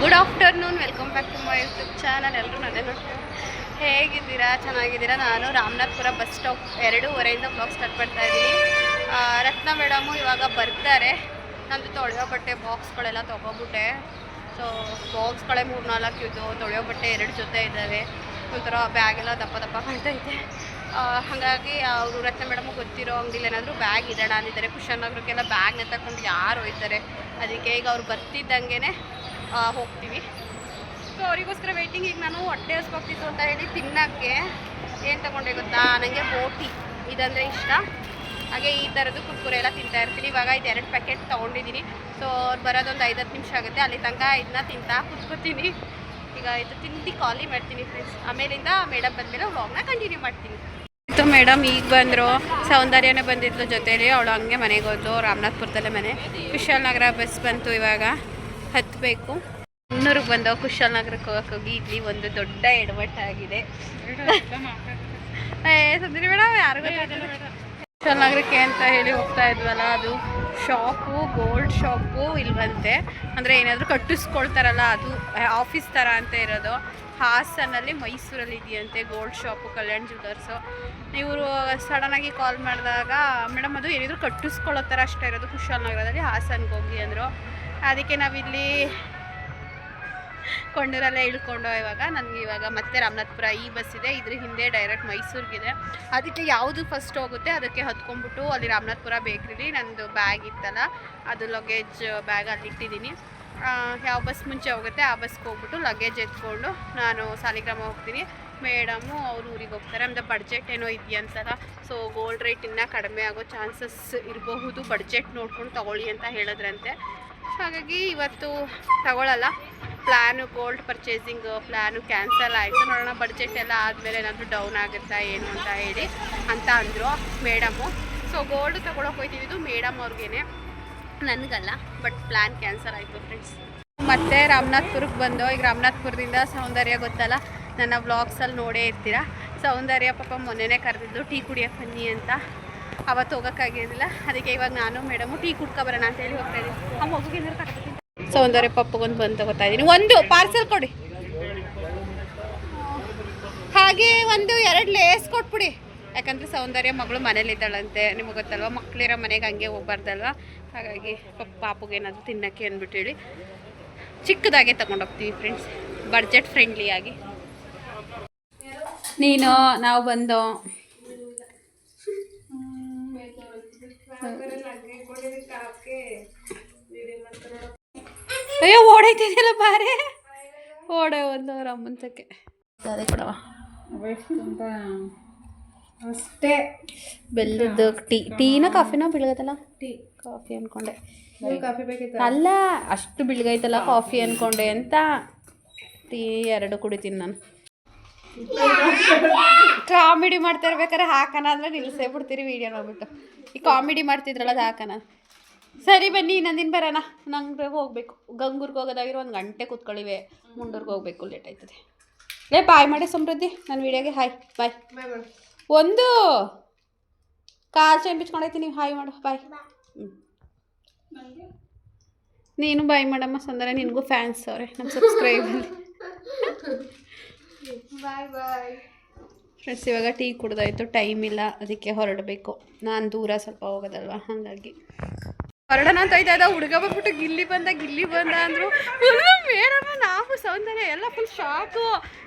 Good afternoon welcome back to my YouTube channel ಎಲ್ಲರೂ ನನ್ನ ನೋಡ್ತಾರೆ ಹೇಗಿದ್ದೀರಾ? ಚೆನ್ನಾಗಿದ್ದೀರಾ? ನಾನು ರಾಮನಾಥ್ಪುರ ಬಸ್ ಸ್ಟಾಪ್ ಎರಡೂವರೆಯಿಂದ ಬ್ಲಾಗ್ ಸ್ಟಾರ್ಟ್ ಮಾಡ್ತಾ ಇದ್ದೀನಿ. ರತ್ನ ಮೇಡಮು ಇವಾಗ ಬರ್ತಾರೆ. ನಂದು ತೊಳೆಯೋ ಬಟ್ಟೆ ಬಾಕ್ಸ್ಗಳೆಲ್ಲ ತೊಗೊಬಿಟ್ಟೆ ಸೊ ಬಾಕ್ಸ್ಗಳೇ ಮೂರು ನಾಲ್ಕು ಇದ್ದು ತೊಳೆಯೋ ಬಟ್ಟೆ ಎರಡು ಜೊತೆ ಇದ್ದಾವೆ. ಒಂಥರ ಬ್ಯಾಗೆಲ್ಲ ದಪ್ಪ ದಪ್ಪ ಕಾಣ್ತೈತೆ ಹಾಗಾಗಿ ಅವರು ರತ್ನ ಮೇಡಮ್ ಗೊತ್ತಿರೋ ಅಂಗಡಿಲಿ ಏನಾದರೂ ಬ್ಯಾಗ್ ಇಡೋಣ ಅಂದಿದ್ದಾರೆ ಕುಶನ್ ನಗರಕ್ಕೆಲ್ಲ ಬ್ಯಾಗ್ನ ತಗೊಂಡು ಯಾರು ಹೋಯ್ತಾರೆ ಅದಕ್ಕೆ ಈಗ ಅವ್ರು ಬರ್ತಿದ್ದಂಗೆ ಹೋಗ್ತೀವಿ. ಸೊ ಅವರಿಗೋಸ್ಕರ ವೆಯ್ಟಿಂಗ್ ಈಗ ನಾನು ಹೊಟ್ಟೆ ಹಸ್ಕೋಗ್ತಿತ್ತು ಅಂತ ಹೇಳಿ ತಿನ್ನೋಕ್ಕೆ ಏನು ತಗೊಂಡೆ ಗೊತ್ತಾ? ನನಗೆ ಬೋಟಿ. ಇದಂದರೆ ಇಷ್ಟ. ಹಾಗೆ ಈ ಥರದ್ದು ಕುರ್ಕುರೆ ಎಲ್ಲ ತಿಂತಾ ಇರ್ತೀನಿ. ಇವಾಗ ಇದು ಎರಡು ಪ್ಯಾಕೆಟ್ ತೊಗೊಂಡಿದ್ದೀನಿ. ಸೊ ಅವ್ರು ಬರೋದೊಂದು ಐದು ಹತ್ತು ನಿಮಿಷ ಆಗುತ್ತೆ. ಅಲ್ಲಿ ತನಕ ಇದನ್ನ ತಿಂತಾ ಕುತ್ಕೋತೀನಿ. ಈಗ ಇದು ತಿಂದು ಖಾಲಿ ಮಾಡ್ತೀನಿ ಫ್ರೆಂಡ್ಸ್ ಆಮೇಲಿಂದ ಮೇಡಮ್ ಬಂದಮೇಲೆ ವ್ಲಾಗ್ನ ಕಂಟಿನ್ಯೂ ಮಾಡ್ತೀನಿ. ಇತ್ತು ಮೇಡಮ್ ಈಗ ಬಂದರು. ಸೌಂದರ್ಯನೇ ಬಂದಿದ್ಲು ಜೊತೇಲಿ. ಅವಳು ಹಂಗೆ ಮನೆಗೆ ಹೋದ್ಲು. ರಾಮನಾಥ್ಪುರದಲ್ಲೇ ಮನೆ. ನಗರ ಬಸ್ ಬಂತು ಇವಾಗ. ಹತ್ತಬೇಕು ಮುನ್ನೂರಿಗೆ ಬಂದು ಕುಶಾಲನಗರಕ್ಕೆ ಹೋಗಿ ಇಲ್ಲಿ ಒಂದು ದೊಡ್ಡ ಎಡವಟ್ಟಾಗಿದೆ ಆಗಿದೆ. Madam madam. ಕುಶಾಲ್ ನಗರಕ್ಕೆ ಅಂತ ಹೇಳಿ ಹೋಗ್ತಾ ಇದ್ವಲ್ಲ ಅದು ಶಾಪು ಗೋಲ್ಡ್ ಶಾಪು ಇಲ್ವಂತೆ. ಅಂದರೆ ಏನಾದರೂ ಕಟ್ಟಿಸ್ಕೊಳ್ತಾರಲ್ಲ ಅದು ಆಫೀಸ್ ಥರ ಅಂತ ಇರೋದು. ಹಾಸನಲ್ಲಿ ಮೈಸೂರಲ್ಲಿ ಇದೆಯಂತೆ ಗೋಲ್ಡ್ ಶಾಪು ಕಲ್ಯಾಣ್ ಜ್ಯುವೆಲರ್ಸು ಇವರು ಸಡನ್ನಾಗಿ ಕಾಲ್ ಮಾಡಿದಾಗ ಮೇಡಮ್ ಅದು ಏನಿದ್ರು ಕಟ್ಟಿಸ್ಕೊಳ್ಳೋ ಥರ ಅಷ್ಟೇ ಇರೋದು ಕುಶಾಲನಗರದಲ್ಲಿ ಹಾಸನ್ಗೆ ಹೋಗಿ ಅಂದರು. ಅದಕ್ಕೆ ನಾವಿಲ್ಲಿ ಕೊಂಡೂರಲ್ಲೇ ಇಳ್ಕೊಂಡು ಇವಾಗ ನನಗೆ ಇವಾಗ ಮತ್ತೆ ರಾಮನಾಥ್ಪುರ ಈ ಬಸ್ ಇದೆ. ಇದ್ರ ಹಿಂದೆ ಡೈರೆಕ್ಟ್ ಮೈಸೂರಿಗಿದೆ. ಅದಕ್ಕೆ ಯಾವುದು ಫಸ್ಟ್ ಹೋಗುತ್ತೆ ಅದಕ್ಕೆ ಹತ್ಕೊಂಡ್ಬಿಟ್ಟು ಅಲ್ಲಿ ರಾಮನಾಥ್ಪುರ ಬೇಕ್ರಿಲಿ ನಂದು ಬ್ಯಾಗ್ ಇತ್ತಲ್ಲ, ಅದು ಲಗೇಜ್ ಬ್ಯಾಗ್ ಅಲ್ಲಿ ಇಟ್ಟಿದ್ದೀನಿ. ಯಾವ ಬಸ್ ಮುಂಚೆ ಹೋಗುತ್ತೆ ಆ ಬಸ್ಗೆ ಹೋಗ್ಬಿಟ್ಟು ಲಗೇಜ್ ಎತ್ಕೊಂಡು ನಾನು ಸಾಲಿಗ್ರಾಮ ಹೋಗ್ತೀನಿ. ಮೇಡಮು ಅವ್ರು ಊರಿಗೆ ಹೋಗ್ತಾರೆ. ಅಂದರೆ ಬಡ್ಜೆಟ್ ಏನೋ ಇದೆಯಂತಲ್ಲ ಸೊ ಗೋಲ್ಡ್ ರೇಟ್ ಇನ್ನೂ ಕಡಿಮೆ ಆಗೋ ಚಾನ್ಸಸ್ ಇರಬಹುದು. ಬಡ್ಜೆಟ್ ನೋಡ್ಕೊಂಡು ತಗೊಳ್ಳಿ ಅಂತ ಹೇಳಿದ್ರಂತೆ. ಹಾಗಾಗಿ ಇವತ್ತು ತಗೊಳ್ಳಲ್ಲ plan gold purchasing plan cancel ಆಯಿತು. ನೋಡೋಣ ಬಡ್ಜೆಟ್ ಎಲ್ಲ ಆದಮೇಲೆ ಏನಾದರೂ ಡೌನ್ ಆಗುತ್ತಾ ಏನು ಅಂತ ಹೇಳಿ ಅಂತ ಅಂದರು ಮೇಡಮು ಸೊ ಗೋಲ್ಡ್ ತಗೊಳಕ್ಕೆ ಹೋಗ್ತಿದ್ದು ಮೇಡಮ್ ಅವ್ರಿಗೇನೆ. ನನಗಲ್ಲ ಬಟ್ ಪ್ಲ್ಯಾನ್ ಕ್ಯಾನ್ಸಲ್ ಆಯಿತು ಫ್ರೆಂಡ್ಸ್ ಮತ್ತೆ ರಾಮನಾಥ್ಪುರಕ್ಕೆ ಬಂದು ಈಗ ರಾಮನಾಥ್ಪುರದಿಂದ ಸೌಂದರ್ಯ ಗೊತ್ತಲ್ಲ? ನನ್ನ ವ್ಲಾಗ್ಸಲ್ಲಿ ನೋಡೇ ಇರ್ತೀರ? ಸೌಂದರ್ಯ ಪಾಪ ಮೊನ್ನೆನೇ ಕರೆದಿದ್ದು ಟೀ ಕುಡಿಯೋಕೆ ಬನ್ನಿ ಅಂತ. ಅವತ್ತು ಹೋಗೋಕ್ಕಾಗಿರಲಿಲ್ಲ ಅದಕ್ಕೆ ಇವಾಗ ನಾನು ಮೇಡಮು ಟೀ ಕುಡ್ಕೊ ಬರೋಣ ಅಂತ ಹೇಳಿ ಹೋಗ್ತಾ ಇದ್ದೀನಿ ಆ ಮಗುಗೆ ಏನಾದ್ರು ಸೊ ಸೌಂದರ್ಯ ಪಪ್ಪಗೊಂದು ಬಂದು ತಗೋತಾ ಇದ್ದೀನಿ ಒಂದು ಪಾರ್ಸೆಲ್ ಕೊಡಿ. ಹಾಗೆ ಒಂದು ಎರಡು ಲೇಸ್ ಕೊಟ್ಬಿಡಿ. ಯಾಕಂದರೆ ಸೌಂದರ್ಯ ಮಗಳು ಮನೇಲಿದ್ದಾಳಂತೆ ನಿಮಗೆ ಗೊತ್ತಲ್ವ? ಮಕ್ಕಳಿರೋ ಮನೆಗೆ ಹಂಗೆ ಹೋಗ್ಬಾರ್ದಲ್ವ? ಹಾಗಾಗಿ ಪಪ್ಪ ಪಾಪುಗೆ ಏನಾದರೂ ತಿನ್ನೋಕ್ಕೆ ಅಂದ್ಬಿಟ್ಟು ಹೇಳಿ. ಚಿಕ್ಕದಾಗೆ ತಗೊಂಡೋಗ್ತೀವಿ ಫ್ರೆಂಡ್ಸ್ ಬಡ್ಜೆಟ್ ಫ್ರೆಂಡ್ಲಿಯಾಗಿ ನೀನು ನಾವು ಬಂದು ಅಯ್ಯೋ ಓಡೈತಿದೆಯಲ್ಲ ಬಾರೆ? ಓಡೆ ಒಂದು ಅವ್ರ ಅಮ್ಮಂತಕ್ಕೆ ಅದೇ ಕೊಡವ ಅಷ್ಟೇ. ಬೆಲ್ಲದ್ದು ಟೀ. ಟೀನ ಕಾಫಿನ ಬೆಳಗತ್ತಲ್ಲ ಟೀ. ಕಾಫಿ ಅನ್ಕೊಂಡೆ. ಕಾಫಿ ಬೇಕಿತ್ತು? ಅಲ್ಲ ಅಷ್ಟು ಬೆಳಗೈತಲ್ಲ ಕಾಫಿ ಅನ್ಕೊಂಡೆ ಅಂತ ಟೀ ಎರಡು ಕುಡಿತೀನಿ ನಾನು. ಕಾಮಿಡಿ ಮಾಡ್ತಾ ಇರ್ಬೇಕಾದ್ರೆ ಹಾಕನ ಅಂದ್ರೆ ನಿಲ್ಸೇ ಬಿಡ್ತೀರಿ ವಿಡಿಯೋ ನೋಡ್ಬಿಟ್ಟು. ಈ ಕಾಮಿಡಿ ಮಾಡ್ತಿದ್ರಲ್ಲ ಅದು ಹಾಕನ. ಸರಿ ಬನ್ನಿ ಇನ್ನೊಂದಿನ ಬರೋಣ. ನಂಗೆ ಹೋಗ್ಬೇಕು. ಗಂಗೂರ್ಗೆ ಹೋಗೋದಾಗಿರೋ ಒಂದು ಗಂಟೆ ಕೂತ್ಕೊಳ್ಳಿವೆ ಮುಂಡೂರ್ಗೆ ಹೋಗ್ಬೇಕು ಲೇಟ್ ಆಯ್ತದೆ. ಲೇ ಬಾಯ್ ಮಾಡಿ ಸಮೃದ್ಧಿ. ನನ್ನ ವಿಡಿಯೋಗೆ ಹಾಯ್ ಬಾಯ್. ಒಂದು. ಕಾಲ್ ಚೈನ್ ಬಿಚ್ಕೊಂಡೈತಿ ನೀವು ಹಾಯ್ ಮಾಡು ಬಾಯ್. ಹ್ಞೂ ನೀನು ಬಾಯ್ ಮಾಡಮ್ಮ ಸಂದರೆ. ನಿನಗೂ ಫ್ಯಾನ್ಸ್ ಅವ್ರೆ ನಮ್ಮ ಸಬ್ಸ್ಕ್ರೈಬಲ್ಲಿ ಬಾಯ್ ಬಾಯ್ ಫ್ರೆಂಡ್ಸ್ ಇವಾಗ ಟೀ ಕುಡ್ದಾಯ್ತು, ಟೈಮ್ ಇಲ್ಲ, ಅದಕ್ಕೆ ಹೊರಡಬೇಕು. ನಾನು ದೂರ ಸ್ವಲ್ಪ ಹೋಗೋದಲ್ವ, ಹಾಗಾಗಿ. ಹೊರಡೋಣ ಅಂತ ಐತೆ, ಅದ ಹುಡುಗ ಬಂದ್ಬಿಟ್ಟು ಗಿಲ್ಲಿ ಬಂದ ಗಿಲ್ಲಿ ಬಂದ ಅಂದ್ರು. ಫುಲ್ ಮೇಡಮ್, ನಾವು ಸೌಂದರ್ಯ, ಎಲ್ಲ ಫುಲ್ ಶಾಕು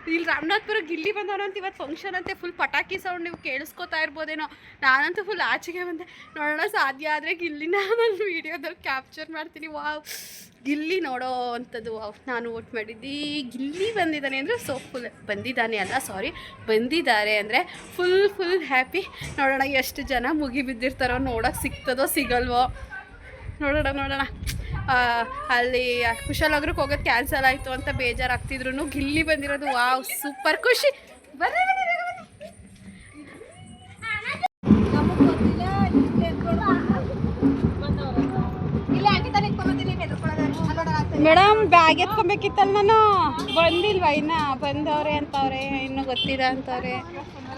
ಇಲ್ಲಿ ರಾಮನಾಥ್ಪುರ ಗಿಲ್ಲಿ ಬಂದವನಂತ ಇವತ್ತು ಫಂಕ್ಷನ್ ಅಂತೆ ಫುಲ್ ಪಟಾಕಿ ಸೌಂಡ್ ನೀವು ಕೇಳಿಸ್ಕೊತಾ ಇರ್ಬೋದೇನೋ. ನಾನಂತೂ ಫುಲ್ ಆಚೆಗೆ ಬಂದೆ. ನೋಡೋಣ, ಸಾಧ್ಯ ಆದರೆ ಗಿಲ್ಲಿನ ನಾನು ವೀಡಿಯೋದಲ್ಲಿ ಕ್ಯಾಪ್ಚರ್ ಮಾಡ್ತೀನಿ. ವಾವ್ ಗಿಲ್ಲಿ ನೋಡೋ ಅಂಥದ್ದು ನಾನು ಓಟ್ ಮಾಡಿದ್ದು, ಗಿಲ್ಲಿ ಬಂದಿದ್ದಾನೆ ಅಂದರೆ ಸೊ ಫುಲ್ ಬಂದಿದ್ದಾನೆ ಅಲ್ಲ ಸಾರಿ ಬಂದಿದ್ದಾರೆ ಅಂದರೆ ಫುಲ್ ಫುಲ್ ಹ್ಯಾಪಿ ನೋಡೋಣ, ಎಷ್ಟು ಜನ ಮುಗಿ ಬಿದ್ದಿರ್ತಾರೋ ನೋಡೋಕೆ ಸಿಗ್ತದೋ, ಸಿಗಲ್ವೋ. ನೋಡೋಣ ನೋಡೋಣ. ಅಲ್ಲಿ ಕುಶಾಲನಗರಕ್ಕೆ ಹೋಗೋದು ಕ್ಯಾನ್ಸಲ್ ಆಯಿತು ಅಂತ ಬೇಜಾರಾಗ್ತಿದ್ರು ಗಿಲ್ಲಿ ಬಂದಿರೋದು ವಾವ್ ಸೂಪರ್ ಖುಷಿ. ಬರ್ರಿ. ಮೇಡಮ್ ಬ್ಯಾಗ್ ಎತ್ಕೊಬೇಕಿತ್ತಲ್ಲ ನಾನು. ಬಂದಿಲ್ವಾ ಇನ್ನ? ಬಂದವ್ರೆ ಅಂತವ್ರೆ ಇನ್ನೂ ಗೊತ್ತಿಲ್ಲ ಅಂತವ್ರೆ.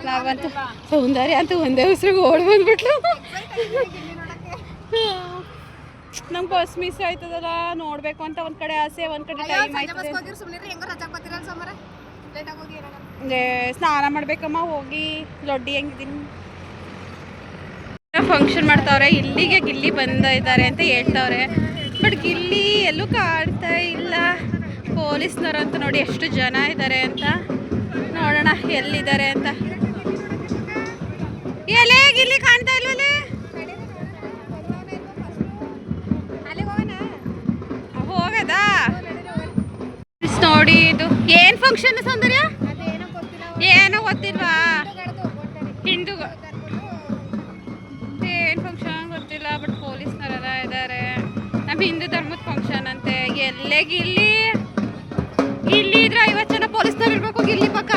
ನಾವಂತೂ ಸೌಂದರ್ಯ ಅಂತ ಒಂದೇ ಉಸಿರಿಗೆ ಓಡ್ ಬಂದ್ಬಿಟ್ಲು. ನಂಗೆ ಬಸ್ ಮಿಸ್ ಆಯ್ತದಲ್ಲ ನೋಡ್ಬೇಕು ಅಂತ ಒಂದ್ ಕಡೆ ಆಸೆ ಒಂದ್ ಕಡೆ ಟೈಮ್ ಆಯ್ತದೆ. ಏ, ಸ್ನಾನ ಮಾಡ್ಬೇಕಮ್ಮ ಹೋಗಿ ಲೊಡ್ಡಿ ಹೆಂಗಿದ್ದೀನಿ ಫಂಕ್ಷನ್ ಮಾಡ್ತಾವ್ರೆ ಇಲ್ಲಿಗೆ ಗಿಲ್ಲಿ ಬಂದ ಇದ್ದಾರೆ ಅಂತ ಹೇಳ್ತಾವ್ರೆ. ಬಟ್ ಗಿಲ್ಲಿ ಎಲ್ಲೂ ಕಾಡ್ತಾ ಇಲ್ಲ. ಪೊಲೀಸ್ನವ್ರಂತ ನೋಡಿ ಎಷ್ಟು ಜನ ಇದ್ದಾರೆ ಅಂತ. ನೋಡೋಣ ಎಲ್ಲಿದ್ದಾರೆ ಅಂತ. ಎಲೆ ಗಿಲ್ಲಿ ಕಾಣ್ತಾ ಇಲ್ವಲ್ಲೇ ನೋಡಿ ಇದು. ಏನ್ ಫಂಕ್ಷನ್ ಸೌಂದರ್ಯ? ಏನೋ ಗೊತ್ತಿಲ್ವಾ? ಹಿಂದೂ ಏನ್ ಫಂಕ್ಷನ್ ಗೊತ್ತಿಲ್ಲ ಬಟ್ ಪೊಲೀಸ್ನವರೆಲ್ಲ ಇದ್ದಾರೆ ನಮ್ ಹಿಂದೂ ಧರ್ಮದ ಫಂಕ್ಷನ್ ಅಂತೆ. ಎಲ್ಲೇ ಇಲ್ಲಿ? ಇಲ್ಲಿ ಇದ್ರೆ ಐವತ್ತು ಜನ ಪೊಲೀಸ್ನವ್ರು ಇರ್ಬೇಕು ಇಲ್ಲಿ ಪಕ್ಕ.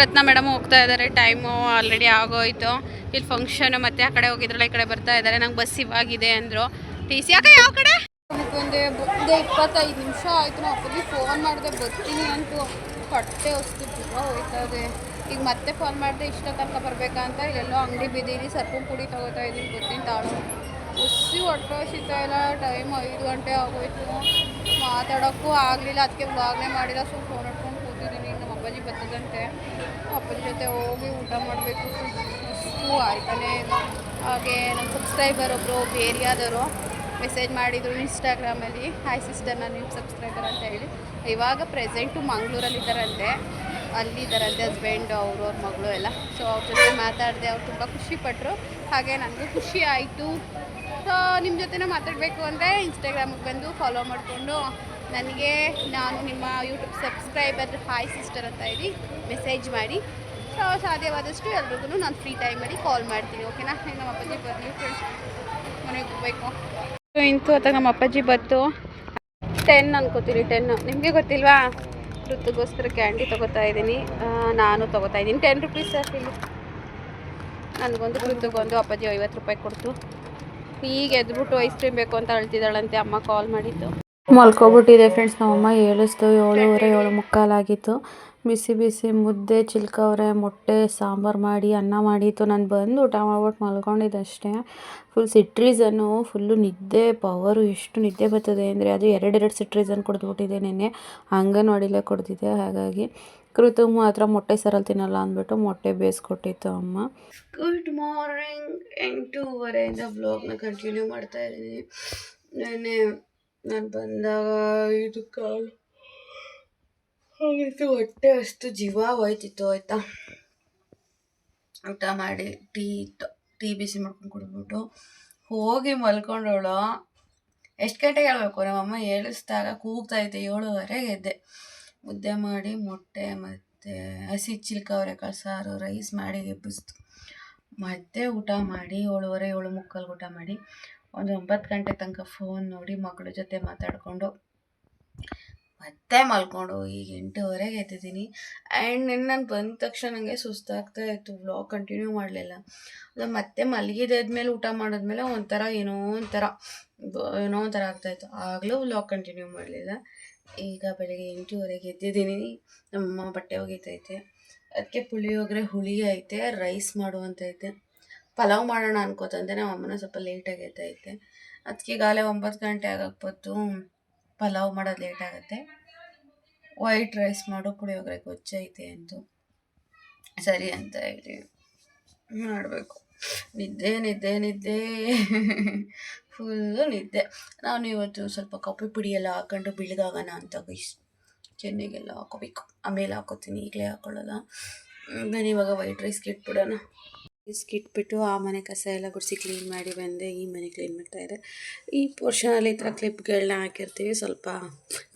ರತ್ನ ಮೇಡಮ್ ಹೋಗ್ತಾ ಇದ್ದಾರೆ. ಟೈಮು ಆಲ್ರೆಡಿ ಆಗೋಯ್ತು. ಇಲ್ಲಿ ಫಂಕ್ಷನ್ ಮತ್ತೆ ಆ ಕಡೆ ಹೋಗಿದ್ರಲ್ಲ, ಈ ಕಡೆ ಬರ್ತಾ ಇದ್ದಾರೆ. ನಂಗೆ ಬಸ್ ಇವಾಗಿದೆ ಅಂದರು. ಟಿ ಸಿ ಯಾಕೆ ಯಾವ ಕಡೆ? ಬಂದೆ ಇಪ್ಪತ್ತೈದು ನಿಮಿಷ ಆಯಿತು ನಾವು ಫೋನ್ ಮಾಡಿದೆ, ಬರ್ತೀನಿ ಅಂತೂ. ಹೊಟ್ಟೆ ಹೊಸ್ತು ತುಂಬ ಹೋಯ್ತಾ ಇದೆ. ಈಗ ಮತ್ತೆ ಫೋನ್ ಮಾಡಿದೆ, ಇಷ್ಟ ತನಕ ಬರಬೇಕಂತ ಇಲ್ಲೆಲ್ಲೋ ಅಂಗಡಿ ಬಿದ್ದೀರಿ ಸರ್ಪು ಪುಡಿ ತಗೋತಾ ಇದ್ದೀನಿ ಗೊತ್ತಿನ ತಾಳು. ಉಸಿ ಹೊಟ್ಟೆ ಹಸಿತಾ ಟೈಮ್ ಐದು ಗಂಟೆ ಆಗೋಯ್ತು. ಮಾತಾಡೋಕ್ಕೂ ಆಗಲಿಲ್ಲ, ಅದಕ್ಕೆ ವ್ಲಾಗ್ನೇ ಮಾಡಿಲ್ಲ ಸೊ ಫೋನ್ ಇಟ್ಕೊಂಡು ಕೂತಿದ್ದೀನಿ ಈಗ ನಮ್ಮ ಅಪ್ಪಾಜಿ ಬರ್ತದಂತೆ ಅಪ್ಪಾಜಿ ಜೊತೆ ಹೋಗಿ ಊಟ ಮಾಡಬೇಕು. ಅಷ್ಟು ಆಯ್ತಾನೆ. ಹಾಗೆ ನಮ್ಮ ಸಬ್ಸ್ಕ್ರೈಬರ್ ಒಬ್ಬರು ಬೇರಿಯಾದವರು ಮೆಸೇಜ್ ಮಾಡಿದರು ಇನ್ಸ್ಟಾಗ್ರಾಮಲ್ಲಿ ಹಾಯ್ ಸಿಸ್ಟರ್ ನಾನು ನಿಮ್ಮ ಸಬ್ಸ್ಕ್ರೈಬರ್ ಅಂತ ಹೇಳಿ. ಇವಾಗ ಪ್ರೆಸೆಂಟು ಮಂಗಳೂರಲ್ಲಿದ್ದಾರಂತೆ ಅಲ್ಲಿದ್ದಾರಂತೆ ಹಸ್ಬೆಂಡ್ ಅವರು, ಅವ್ರ ಮಗಳು ಎಲ್ಲ. ಸೊ ಅವ್ರ ಜೊತೆ ಮಾತಾಡಿದೆ ಅವ್ರು ತುಂಬ ಖುಷಿಪಟ್ಟರು ಹಾಗೆ ನನಗೂ ಖುಷಿ ಆಯಿತು. ಸೊ ನಿಮ್ಮ ಜೊತೆನೂ ಮಾತಾಡಬೇಕು ಅಂದರೆ ಇನ್ಸ್ಟಾಗ್ರಾಮಿಗೆ ಬಂದು ಫಾಲೋ ಮಾಡಿಕೊಂಡು ನನಗೆ ನಾನು ನಿಮ್ಮ ಯೂಟ್ಯೂಬ್ ಸಬ್ಸ್ಕ್ರೈಬರ್, ಹಾಯ್ ಸಿಸ್ಟರ್ ಅಂತ ಹೇಳಿ ಮೆಸೇಜ್ ಮಾಡಿ. ಸೊ ಸಾಧ್ಯವಾದಷ್ಟು ಎಲ್ರಿಗೂ ನಾನು ಫ್ರೀ ಟೈಮಲ್ಲಿ ಕಾಲ್ ಮಾಡ್ತೀನಿ ಓಕೆನಾ ನಮ್ಮ ಅಪ್ಪಾಜಿ ಬರಲಿ ಫ್ರೆಂಡ್ಸ್ ಮನೆಗೆ ಹೋಗ್ಬೇಕು. ಇಂತು ಅಥವಾ ನಮ್ಮ ಅಪ್ಪಾಜಿ ಬತ್ತು ಟೆನ್ ಅನ್ಕೋತೀನಿ ಟೆನ್ ನಿಮಗೆ ಗೊತ್ತಿಲ್ವಾ? ಋತುಗೋಸ್ಕರ ಕ್ಯಾಂಡಿ ತೊಗೋತಾ ಇದ್ದೀನಿ. ನಾನು ತೊಗೋತಾ ಇದ್ದೀನಿ. ಟೆನ್ ರುಪೀಸ್ ಇಲ್ಲಿ. ನನಗೊಂದು ಋತುಗೊಂದು ಅಪ್ಪಾಜಿ ಐವತ್ತು ರೂಪಾಯಿ ಕೊಡ್ತು. ಈಗ ಎದ್ಬಿಟ್ಟು ಐಸ್ ಕ್ರೀಮ್ ಬೇಕು ಅಂತ ಅಳ್ತಿದ್ದಾಳಂತೆ, ಅಮ್ಮ ಕಾಲ್ ಮಾಡಿದ್ದು. ಮಲ್ಕೊಬಿಟ್ಟಿದೆ ಫ್ರೆಂಡ್ಸ್ ನಮ್ಮಮ್ಮ ಏಳಿಸ್ತು. ಏಳುವರೆ ಏಳು ಮುಕ್ಕಾಲಾಗಿತ್ತು ಬಿಸಿ ಬಿಸಿ ಮುದ್ದೆ, ಚಿಲ್ಕವ್ರೆ, ಮೊಟ್ಟೆ, ಸಾಂಬಾರು ಮಾಡಿ, ಅನ್ನ ಮಾಡಿತ್ತು ನಾನು ಬಂದು ಊಟ ಮಾಡ್ಬಿಟ್ಟು ಮಲ್ಕೊಂಡಿದ್ದೆ ಅಷ್ಟೇ. ಫುಲ್ ಸಿಟ್ರೀಸನ್ನು ಫುಲ್ಲು ನಿದ್ದೆ ಪವರು ಎಷ್ಟು ನಿದ್ದೆ ಬರ್ತದೆ ಅಂದರೆ ಅದು ಎರಡೆರಡು ಸಿಟ್ರೀಸನ್ ಕುಡಿದ್ಬಿಟ್ಟಿದೆ ನೆನ್ನೆ. ಅಂಗನವಾಡಿಲೇ ಕೊಡ್ತಿದ್ದೆ ಹಾಗಾಗಿ ಕೃತು ಮಾತ್ರ ಮೊಟ್ಟೆ ಸರಲ್ ತಿನ್ನಲ್ಲ ಅಂದ್ಬಿಟ್ಟು ಮೊಟ್ಟೆ ಬೇಯಿಸ್ಕೊಟ್ಟಿತ್ತು ಅಮ್ಮ. ಗುಡ್ ಮಾರ್ನಿಂಗ್ ಎಂಟೂವರೆಯಿಂದ ಬ್ಲಾಗ್ನ ಕಂಟಿನ್ಯೂ ಮಾಡ್ತಾ ಇದ್ದೀನಿ. ನೆನ್ನೆ ನಾನು ಬಂದಾಗ ಇದು ಕಾಲು ಹೋಗಿತ್ತು ಹೊಟ್ಟೆ ಅಷ್ಟು ಜೀವ ಹೋಯ್ತಿತ್ತು, ಆಯ್ತಾ? ಊಟ ಮಾಡಿ, ಟೀ ಇತ್ತು ಟೀ ಬಿಸಿ ಮಾಡ್ಕೊಂಡು ಕುಡಿದ್ಬಿಟ್ಟು ಹೋಗಿ ಮಲ್ಕೊಂಡವಳು. ಎಷ್ಟು ಗಂಟೆಗೆ ಹೇಳ್ಬೇಕು? ನಮ್ಮಮ್ಮ ಏಳಿಸ್ದಾಗ ಕೂಗ್ತಾ ಇದ್ದೆ, ಏಳುವರೆಗೆ ಎದ್ದೆ. ಮುದ್ದೆ ಮಾಡಿ, ಮೊಟ್ಟೆ ಮತ್ತು ಹಸಿ ಚಿಲ್ಕ ಅವರೆಕಾಳು ಸಾರು ರೈಸ್ ಮಾಡಿ ಎಬ್ಬಿಸ್ತು. ಮತ್ತೆ ಊಟ ಮಾಡಿ ಏಳುವರೆ, ಏಳು ಮುಕ್ಕಲ್ಲಿ ಊಟ ಮಾಡಿ ಒಂದು ಒಂಬತ್ತು ಗಂಟೆ ತನಕ ಫೋನ್ ನೋಡಿ ಮಕ್ಕಳ ಜೊತೆ ಮಾತಾಡಿಕೊಂಡು ಮತ್ತೆ ಮಲ್ಕೊಂಡು ಈಗ ಎಂಟೂವರೆಗೆ ಎದ್ದಿದ್ದೀನಿ. ಆ್ಯಂಡ್ ನಿನ್ನ ನಾನು ಬಂದ ತಕ್ಷಣ ನನಗೆ ಸುಸ್ತಾಗ್ತಾ ಇತ್ತು. ವ್ಲಾಗ್ ಕಂಟಿನ್ಯೂ ಮಾಡಲಿಲ್ಲ. ಅದು ಮತ್ತೆ ಮಲಗಿದಾದ್ಮೇಲೆ ಊಟ ಮಾಡಿದ್ಮೇಲೆ ಒಂಥರ ಏನೋ ಒಂಥರ ಏನೋ ಒಂಥರ ಆಗ್ತಾಯಿತ್ತು ಆಗಲೂ ವ್ಲಾಗ್ ಕಂಟಿನ್ಯೂ ಮಾಡಲಿಲ್ಲ. ಈಗ ಬೆಳಗ್ಗೆ ಎಂಟೂವರೆಗೆ ಎದ್ದಿದ್ದೀನಿ. ನಮ್ಮ ಬಟ್ಟೆ ಒಗಿತೈತೆ. ಅದಕ್ಕೆ ಪುಳಿಯೋಗರೆ, ಹುಳಿ ಐತೆ ರೈಸ್ ಮಾಡುವಂತೈತೆ ಪಲಾವ್ ಮಾಡೋಣ ಅನ್ಕೋತಂದೆ ನಮ್ಮ ಅಮ್ಮನ ಸ್ವಲ್ಪ ಲೇಟಾಗಿ ಐತೆ. ಅದಕ್ಕೆ ಗಾಲೆ ಒಂಬತ್ತು ಗಂಟೆ ಆಗಕ್ಕೆ ಪಲಾವ್ ಮಾಡೋದು ಲೇಟ್ ಆಗುತ್ತೆ. ವೈಟ್ ರೈಸ್ ಮಾಡು ಪುಳಿಯೋಗರೆ ಗೊಚ್ಚೈತೆ ಎಂದು. ಸರಿ ಅಂತ ಹೇಳಿ ಮಾಡಬೇಕು. ನಿದ್ದೆ ನಿದ್ದೆ ನಿದ್ದೆ. ಫುಲ್ಲು ನಿದ್ದೆ. ನಾನು ಇವತ್ತು ಸ್ವಲ್ಪ ಕಾಫಿ ಪುಡಿಯೆಲ್ಲ ಹಾಕೊಂಡು ಬೆಳಗಾಗೋಣ ಅಂತ ಗೈಸ್ ಚೆನ್ನಿಗೆಲ್ಲ ಹಾಕೋಬೇಕು. ಆಮೇಲೆ ಹಾಕೋತೀನಿ. ಈಗಲೇ ಹಾಕೊಳ್ಳಲ್ಲ. ನಾನು ಇವಾಗ ವೈಟ್ ರೈಸ್ಗೆ ಇಟ್ಬಿಡೋಣ. ರೈಸ್ಗೆ ಇಟ್ಬಿಟ್ಟು ಆ ಮನೆ ಕಸ ಎಲ್ಲ ಗುಡಿಸಿ ಕ್ಲೀನ್ ಮಾಡಿ ಬಂದೆ. ಈ ಮನೆ ಕ್ಲೀನ್ ಮಾಡ್ತಾಯಿದ್ದೆ ಈ ಪೋರ್ಷನಲ್ಲಿ ಈ ಥರ ಕ್ಲಿಪ್ಗಳನ್ನ ಹಾಕಿರ್ತೀವಿ. ಸ್ವಲ್ಪ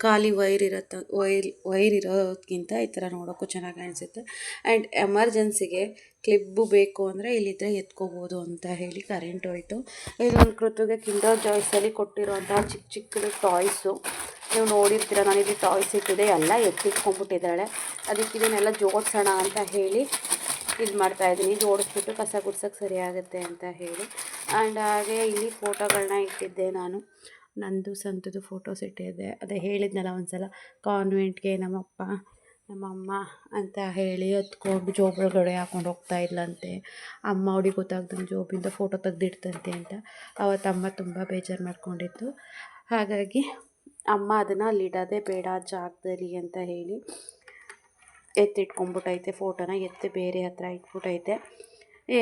ಖಾಲಿ ವೈರ್ ಇರತ್ತ ವೈರ್ ವೈರ್ ಇರೋದಕ್ಕಿಂತ ಈ ಥರ ನೋಡೋಕ್ಕೂ ಚೆನ್ನಾಗಿ ಕಾಣಿಸುತ್ತೆ. ಆ್ಯಂಡ್ ಎಮರ್ಜೆನ್ಸಿಗೆ ಕ್ಲಿಪ್ಪು ಬೇಕು ಅಂದರೆ ಇಲ್ಲಿದ್ದರೆ ಎತ್ಕೋಬೋದು ಅಂತ ಹೇಳಿ ಕರೆಂಟ್ ಹೋಯಿತು. ಇದೊಂದು ಕೃತಿಗೆ ಕಿಂಡರ್ ಜಾಯ್ಸಲ್ಲಿ ಕೊಟ್ಟಿರೋಂಥ ಚಿಕ್ಕ ಚಿಕ್ಕದು ಟಾಯ್ಸು ನೀವು ನೋಡಿರ್ತೀರ, ನಾನು ಇಲ್ಲಿ ಟಾಯ್ಸ್ ಇಟ್ಟಿದೆ ಎಲ್ಲ ಎತ್ತಿಟ್ಕೊಂಡ್ಬಿಟ್ಟಿದ್ದಾಳೆ. ಅದಕ್ಕೆ ಇದನ್ನೆಲ್ಲ ಜೋಡಿಸೋಣ ಅಂತ ಹೇಳಿ ಇದು ಮಾಡ್ತಾ ಇದ್ದೀನಿ. ಜೋಡಿಸ್ಬಿಟ್ಟು ಕಸ ಗುಡ್ಸೋಕ್ಕೆ ಸರಿಯಾಗುತ್ತೆ ಅಂತ ಹೇಳಿ. ಆ್ಯಂಡ್ ಹಾಗೆ ಇಲ್ಲಿ ಫೋಟೋಗಳನ್ನ ಇಟ್ಟಿದ್ದೆ ನಾನು. ನಂದು ಸಂತದು ಫೋಟೋಸ್ ಇಟ್ಟಿದ್ದೆ. ಅದೇ ಹೇಳಿದ್ನಲ್ಲ ಒಂದು ಸಲ ಕಾನ್ವೆಂಟ್ಗೆ ನಮ್ಮಪ್ಪ ನಮ್ಮಮ್ಮ ಅಂತ ಹೇಳಿ ಹತ್ಕೊಂಡು ಜೋಬಳಗಡೆ ಹಾಕೊಂಡು ಹೋಗ್ತಾ ಇದ್ಲಂತೆ. ಅಮ್ಮ ಅವ್ಳಿಗೆ ಗೊತ್ತಾಗ್ದಂಗೆ ಜೋಬಿಂದ ಫೋಟೋ ತೆಗ್ದಿಡ್ತಂತೆ ಅಂತ. ಅವತ್ತಮ್ಮ ತುಂಬ ಬೇಜಾರು ಮಾಡ್ಕೊಂಡಿತ್ತು ಹಾಗಾಗಿ ಅಮ್ಮ ಅದನ್ನು ಅಲ್ಲಿಡೋದೇ ಬೇಡ, ಜಾಗದಲ್ಲಿ ಅಂತ ಹೇಳಿ ಎತ್ತಿಟ್ಕೊಂಡ್ಬಿಟ್ಟೈತೆ ಫೋಟೋನ ಎತ್ತಿ ಬೇರೆ ಹತ್ರ ಇಟ್ಬಿಟ್ಟೈತೆ.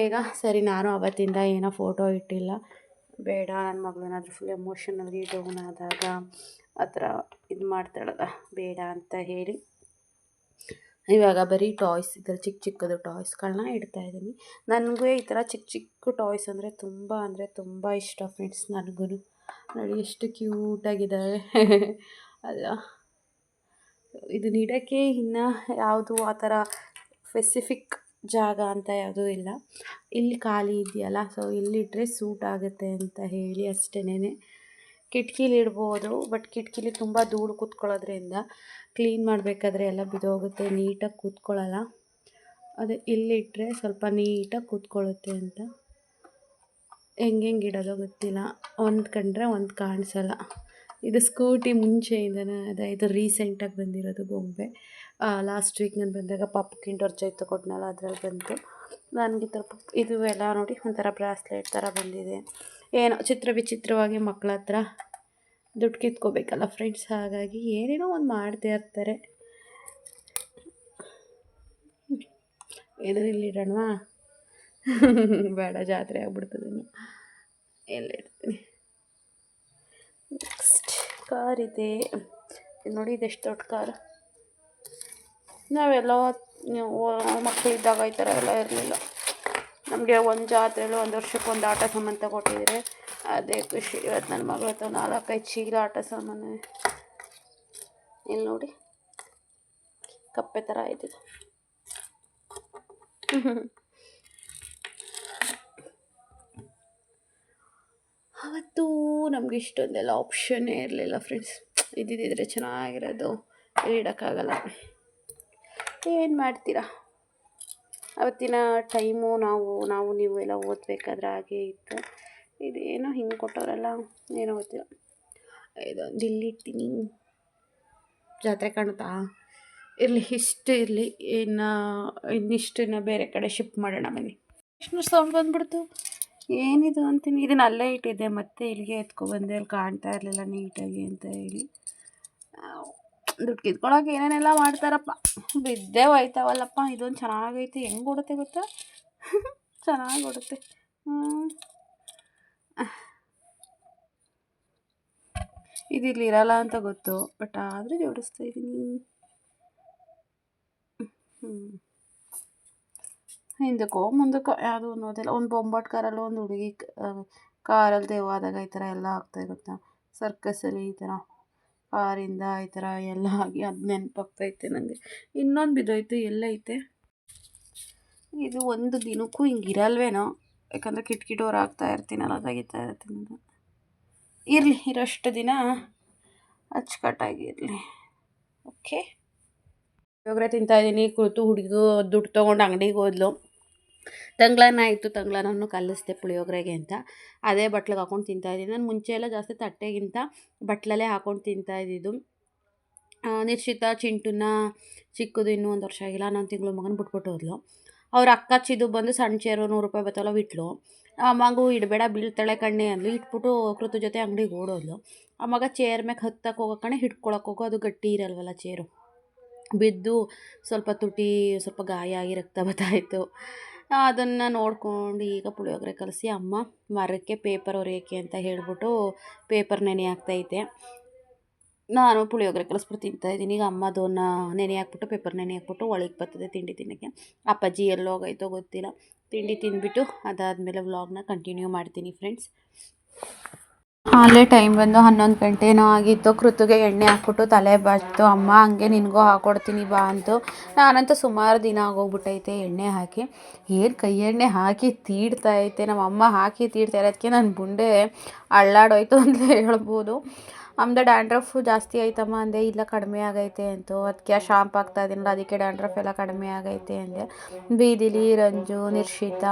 ಈಗ ಸರಿ, ನಾನು ಅವತ್ತಿಂದ ಏನೋ ಫೋಟೋ ಇಟ್ಟಿಲ್ಲ. ಬೇಡ ನನ್ನ ಮಗಳು ಏನಾದರೂ ಫುಲ್ ಎಮೋಷನಲಿ ಡೌನ್ ಆದಾಗ ಆ ಥರ ಇದು ಮಾಡ್ತಾಳಲ್ಲ, ಬೇಡ ಅಂತ ಹೇಳಿ ಇವಾಗ ಬರೀ ಟಾಯ್ಸ್, ಈ ಥರ ಚಿಕ್ಕ ಚಿಕ್ಕದು ಟಾಯ್ಸ್ಗಳನ್ನ ಇಡ್ತಾಯಿದ್ದೀನಿ ನನಗೂ ಈ ಥರ ಚಿಕ್ಕ ಚಿಕ್ಕ ಟಾಯ್ಸ್ ಅಂದರೆ ತುಂಬ ಅಂದರೆ ತುಂಬ ಇಷ್ಟ ಫ್ರೆಂಡ್ಸ್ ನನಗೂ ನೋಡಿ ಎಷ್ಟು ಕ್ಯೂಟಾಗಿದ್ದಾವೆ ಅಲ್ಲ ಇದನ್ನ ಇಡೋಕ್ಕೆ ಇನ್ನು ಯಾವುದು ಆ ಥರ ಸ್ಪೆಸಿಫಿಕ್ ಜಾಗ ಅಂತ ಯಾವುದೂ ಇಲ್ಲ. ಇಲ್ಲಿ ಖಾಲಿ ಇದೆಯಲ್ಲ ಸೊ ಇಲ್ಲಿಟ್ಟರೆ ಸೂಟ್ ಆಗುತ್ತೆ ಅಂತ ಹೇಳಿ ಅಷ್ಟೇನೆ ಕಿಟ್ಕಿಲಿ ಇಡ್ಬೋದು ಬಟ್ ಕಿಟಕಿಲಿ ತುಂಬ ಧೂಳು ಕೂತ್ಕೊಳ್ಳೋದ್ರಿಂದ ಕ್ಲೀನ್ ಮಾಡಬೇಕಾದ್ರೆ ಎಲ್ಲ ಬಿದ್ದೋಗುತ್ತೆ, ನೀಟಾಗಿ ಕೂತ್ಕೊಳ್ಳಲ್ಲ. ಅದೇ ಇಲ್ಲಿಟ್ಟರೆ ಸ್ವಲ್ಪ ನೀಟಾಗಿ ಕೂತ್ಕೊಳ್ಳುತ್ತೆ ಅಂತ. ಹೆಂಗೆ ಹೆಂಗೆ ಇಡೋದೋ ಗೊತ್ತಿಲ್ಲ. ಒಂದು ಕಂಡ್ರೆ ಒಂದು ಕಾಣಿಸಲ್ಲ. ಇದು ಸ್ಕೂಟಿ ಮುಂಚೆಯಿಂದನೇ ಅದೇ, ಇದು ರೀಸೆಂಟಾಗಿ ಬಂದಿರೋದು ಗೊಂಬೆ. ಲಾಸ್ಟ್ ವೀಕ್ ನಾನು ಬಂದಾಗ ಪಾಪ ಕಿಂಡರ್ ಜೈ ಅದರಲ್ಲಿ ಅದ್ರಲ್ಲಿ ಬಂತು. ನನಗೆ ಈ ಇದು ಎಲ್ಲ ನೋಡಿ ಒಂಥರ ಬ್ರಾಸ್ಲೆಟ್ ಥರ ಬಂದಿದೆ. ಏನೋ ಚಿತ್ರ ವಿಚಿತ್ರವಾಗಿ ಮಕ್ಕಳ ಹತ್ರ ದುಡ್ಡು ಕಿತ್ಕೋಬೇಕಲ್ಲ ಫ್ರೆಂಡ್ಸ್ ಹಾಗಾಗಿ ಏನೇನೋ ಒಂದು ಮಾಡ್ತಾ ಇರ್ತಾರೆ. ಇಡೋಣವಾ? ಬೇಡ, ಜಾತ್ರೆ ಆಗ್ಬಿಡ್ತದೇನೋ ಎಲ್ಲಿಡ್ತೀನಿ ನೆಕ್ಸ್ಟ್ ಕಾರ್ ಇದು. ನೋಡಿ, ಇದೆಷ್ಟು ದೊಡ್ಡ ಕಾರ್ ನಾವೆಲ್ಲ ಮಕ್ಕಳಿದ್ದಾಗ ಈ ಥರ ಎಲ್ಲ ಇರಲಿಲ್ಲ. ನಮಗೆ ಒಂದು ಜಾತ್ರೆಯಲ್ಲೂ ಒಂದು ವರ್ಷಕ್ಕೆ ಒಂದು ಆಟ ಸಾಮಾನು ತಗೊಟ್ಟಿದ್ರೆ ಅದೇ ಖುಷಿ. ಇವತ್ತು ನನ್ನ ಮಗಳ ಹತ್ರ ನಾಲ್ಕೈದು ಚೀಲ ಆಟ ಸಾಮಾನು. ಇಲ್ಲಿ ನೋಡಿ. ಕಪ್ಪೆ ಥರ ಆಯ್ತಿದೆ ಅವತ್ತು ನಮಗೆ ಇಷ್ಟೊಂದೆಲ್ಲ ಆಪ್ಷನ್ನೇ ಇರಲಿಲ್ಲ ಫ್ರೆಂಡ್ಸ್ ಇದ್ದಿದ್ದಿದ್ರೆ ಚೆನ್ನಾಗಿರೋದು. ಇಡೋಕ್ಕಾಗಲ್ಲ. ಏನು ಮಾಡ್ತೀರಾ? ಅವತ್ತಿನ ಟೈಮು ನಾವು ನಾವು ನೀವು ಎಲ್ಲ ಓದಬೇಕಾದ್ರೆ ಹಾಗೆ ಇತ್ತು. ಇದೇನೋ ಹಿಂಗೆ ಕೊಟ್ಟವರಲ್ಲ, ಏನೋ ಗೊತ್ತಿಲ್ಲ. ಇದೊಂದು ಇಲ್ಲಿಟ್ಟಿನಿ ಜಾತ್ರೆ ಕಾಣುತ್ತಾ? ಇರಲಿ, ಇಷ್ಟು ಇರಲಿ. ಇನ್ನು, ಇನ್ನಿಷ್ಟನ್ನು ಬೇರೆ ಕಡೆ ಶಿಫ್ಟ್ ಮಾಡೋಣ ಬನ್ನಿ. ವಿಷ್ಣು ಸೌಂಡ್ ಬಂದ್ಬಿಡ್ತು. ಏನಿದು ಅಂತೀನಿ. ಇದನ್ನು ಅಲ್ಲೇ ಇಟ್ಟಿದ್ದೆ. ಮತ್ತೆ ಇಲ್ಲಿಗೆ ಎತ್ಕೊಬಂದೆ ಅಲ್ಲಿ ಕಾಣ್ತಾ ಇರಲಿಲ್ಲ ನೀಟಾಗಿ ಅಂತ ಹೇಳಿ. ದುಡ್ಡು ಕಿತ್ಕೊಳಕ್ಕೆ ಏನೇನೆಲ್ಲ ಮಾಡ್ತಾರಪ್ಪ. ಬಿದ್ದೇ ಹೋಯ್ತಾವಲ್ಲಪ್ಪ. ಇದೊಂದು ಚೆನ್ನಾಗೈತೆ. ಹೆಂಗೆ ಓಡುತ್ತೆ ಗೊತ್ತಾ? ಚೆನ್ನಾಗಿ ಓಡುತ್ತೆ. ಇದು ಇಲ್ಲಿ ಇರಲ್ಲ ಅಂತ ಗೊತ್ತು. ಬಟ್ ಆದರೂ ಜೋಡಿಸ್ತಾ ಇದ್ದೀನಿ ಹ್ಞೂ ಹಿಂದಕ್ಕೋ ಮುಂದಕ್ಕೋ ಯಾವುದೋ ಅನ್ನೋದಿಲ್ಲ ಒಂದು ಬೊಂಬಾಟ್ ಕಾರಲ್ಲಿ ಒಂದು ಹುಡುಗಿ ಕಾರಲ್ಲಿ ದೇವಾದಾಗ ಈ ಥರ ಎಲ್ಲ ಆಗ್ತಾ ಗೊತ್ತಾ? ಸರ್ಕಸಲ್ಲಿ ಈ ಥರ ಕಾರಿಂದ ಈ ಥರ ಎಲ್ಲ ಆಗಿ ಅದು ನೆನಪಾಗ್ತೈತೆ ನನಗೆ ಇನ್ನೊಂದು ಬಿದ್ದೋಯ್ತು ಎಲ್ಲೈತೆ ಇದು ಒಂದು ದಿನಕ್ಕೂ ಹಿಂಗೆ ಇರಲ್ವೇನೋ? ಯಾಕಂದರೆ ಕಿಟಕಿ ಆಗ್ತಾ ಇರ್ತೀನಲ್ಲ, ತೆಗಿತಾ ಇರ್ತೀನಿ ಇರಲಿ, ಇರೋಷ್ಟು ದಿನ ಅಚ್ಚುಕಟ್ಟಾಗಿರಲಿ ಓಕೆ ತಿಂತಾ ತಿಂತಾಯಿದ್ದೀನಿ ಕೂತು ಹುಡುಗಿಗೂ ದುಡ್ಡು ತೊಗೊಂಡು ಅಂಗಡಿಗೆ ಹೋದ್ಲು. ತಂಗ್ಳನ ಇತ್ತು ತಂಗ್ಳನನ್ನು ಕಲಿಸ್ದೆ ಪುಳಿಯೋಗರೆಗೆ ಅಂತ. ಅದೇ ಬಟ್ಲಿಗೆ ಹಾಕೊಂಡು ತಿಂತಾಯಿದ್ದೀನಿ ನಾನು ಮುಂಚೆ ಎಲ್ಲ ಜಾಸ್ತಿ ತಟ್ಟೆಗಿಂತ ಬಟ್ಲಲ್ಲೇ ಹಾಕೊಂಡು ತಿಂತಾಯಿದ್ದು ನಿಶ್ಚಿತ ಚಿಂಟುನ ಚಿಕ್ಕದು ಇನ್ನೂ ಒಂದು ವರ್ಷ ಆಗಿಲ್ಲ. ನಾನು ತಿಂಗಳು ಮಗನ ಬಿಟ್ಬಿಟ್ಟು ಹೋದ್ಲು. ಅವ್ರ ಅಕ್ಕ ಚಿದು ಬಂದು ಸಣ್ಣ ಚೇರು ನೂರು ರೂಪಾಯಿ ಬತ್ತಲ್ಲ ಇಟ್ಲು. ಆ ಮಗು ಇಡಬೇಡ ಬೀಳ್ತಾಳೆ ಕಣ್ಣೆ ಅಂದ್ಲು. ಇಟ್ಬಿಟ್ಟು ಕೃತು ಜೊತೆ ಅಂಗಡಿಗೆ ಓಡೋದ್ಲು. ಆ ಮಗ ಚೇರ್ ಮ್ಯಾಗೆ ಹತ್ತಕ್ಕೆ ಹೋಗೋ ಕಣೆ ಹಿಡ್ಕೊಳಕ್ಕೆ ಹೋಗೋ, ಅದು ಗಟ್ಟಿ ಇರಲ್ವಲ್ಲ ಚೇರು. ಬಿದ್ದು ಸ್ವಲ್ಪ ತುಟಿ, ಸ್ವಲ್ಪ ಗಾಯ ಆಗಿ ರಕ್ತ ಬರ್ತಾಯಿತ್ತು ಅದನ್ನು ನೋಡ್ಕೊಂಡು ಈಗ ಪುಳಿಯೋಗರೆ ಕಲಸಿ ಅಮ್ಮ ಮರಕ್ಕೆ ಪೇಪರ್ ಹೊರೆಯೋಕ್ಕೆ ಅಂತ ಹೇಳಿಬಿಟ್ಟು ಪೇಪರ್ ನೆನೆ ಹಾಕ್ತೈತೆ. ನಾನು ಪುಳಿಯೋಗರೆ ಕಲಿಸ್ಬಿಟ್ಟು ತಿಂತಾಯಿದ್ದೀನಿ ಈಗ ಅಮ್ಮ ಅದನ್ನ ನೆನೆ ಹಾಕ್ಬಿಟ್ಟು ಪೇಪರ್ ನೆನೆ ಹಾಕ್ಬಿಟ್ಟು ಒಳಗೆ ಬರ್ತದೆ ತಿಂಡಿ ತಿನ್ನೋಕ್ಕೆ. ಅಪ್ಪಾಜಿ ಎಲ್ಲೋಗೈತೋ ಗೊತ್ತಿಲ್ಲ. ತಿಂಡಿ ತಿಂದ್ಬಿಟ್ಟು ಅದಾದಮೇಲೆ ವ್ಲಾಗ್ನ ಕಂಟಿನ್ಯೂ ಮಾಡ್ತೀನಿ ಫ್ರೆಂಡ್ಸ್ ಅಲ್ಲೇ ಟೈಮ್ ಬಂದು ಹನ್ನೊಂದು ಗಂಟೆನೋ ಆಗಿತ್ತು, ಕೃತಿಗೆ ಎಣ್ಣೆ ಹಾಕ್ಬಿಟ್ಟು ತಲೆ ಬಾಚ್ತು. ಅಮ್ಮ, ಹಂಗೆ ನಿನಗೂ ಹಾಕ್ಕೊಡ್ತೀನಿ ಬಾ ಅಂತು. ನಾನಂತೂ ಸುಮಾರು ದಿನ ಆಗೋಗ್ಬಿಟ್ಟೈತೆ ಎಣ್ಣೆ ಹಾಕಿ. ಏನು ಕೈ ಎಣ್ಣೆ ಹಾಕಿ ತೀಡ್ತಾ ಐತೆ ನಮ್ಮ ಅಮ್ಮ ಹಾಕಿ ತೀಡ್ತಾ ಇರೋದಕ್ಕೆ ನನ್ನ ಬುಂಡೆ ಅಳ್ಳಾಡೋಯ್ತು ಅಂತ ಹೇಳ್ಬೋದು. ಆಮೇಲೆ ಡ್ಯಾಂಡ್ರಫ್ ಜಾಸ್ತಿ ಆಯ್ತಮ್ಮ ಅಂದೆ, ಇಲ್ಲ ಕಡಿಮೆ ಆಗೈತೆ ಅಂತು. ಅದಕ್ಕೆ ಶಾಂಪ್ ಆಗ್ತಾ ಇದೀನಲ್ಲ ಅದಕ್ಕೆ ಡ್ಯಾಂಡ್ರಫ್ ಎಲ್ಲ ಕಡಿಮೆ ಆಗೈತೆ ಅಂದೆ. ಬೀದಿಲಿ ರಂಜು, ನಿರ್ಷಿತ,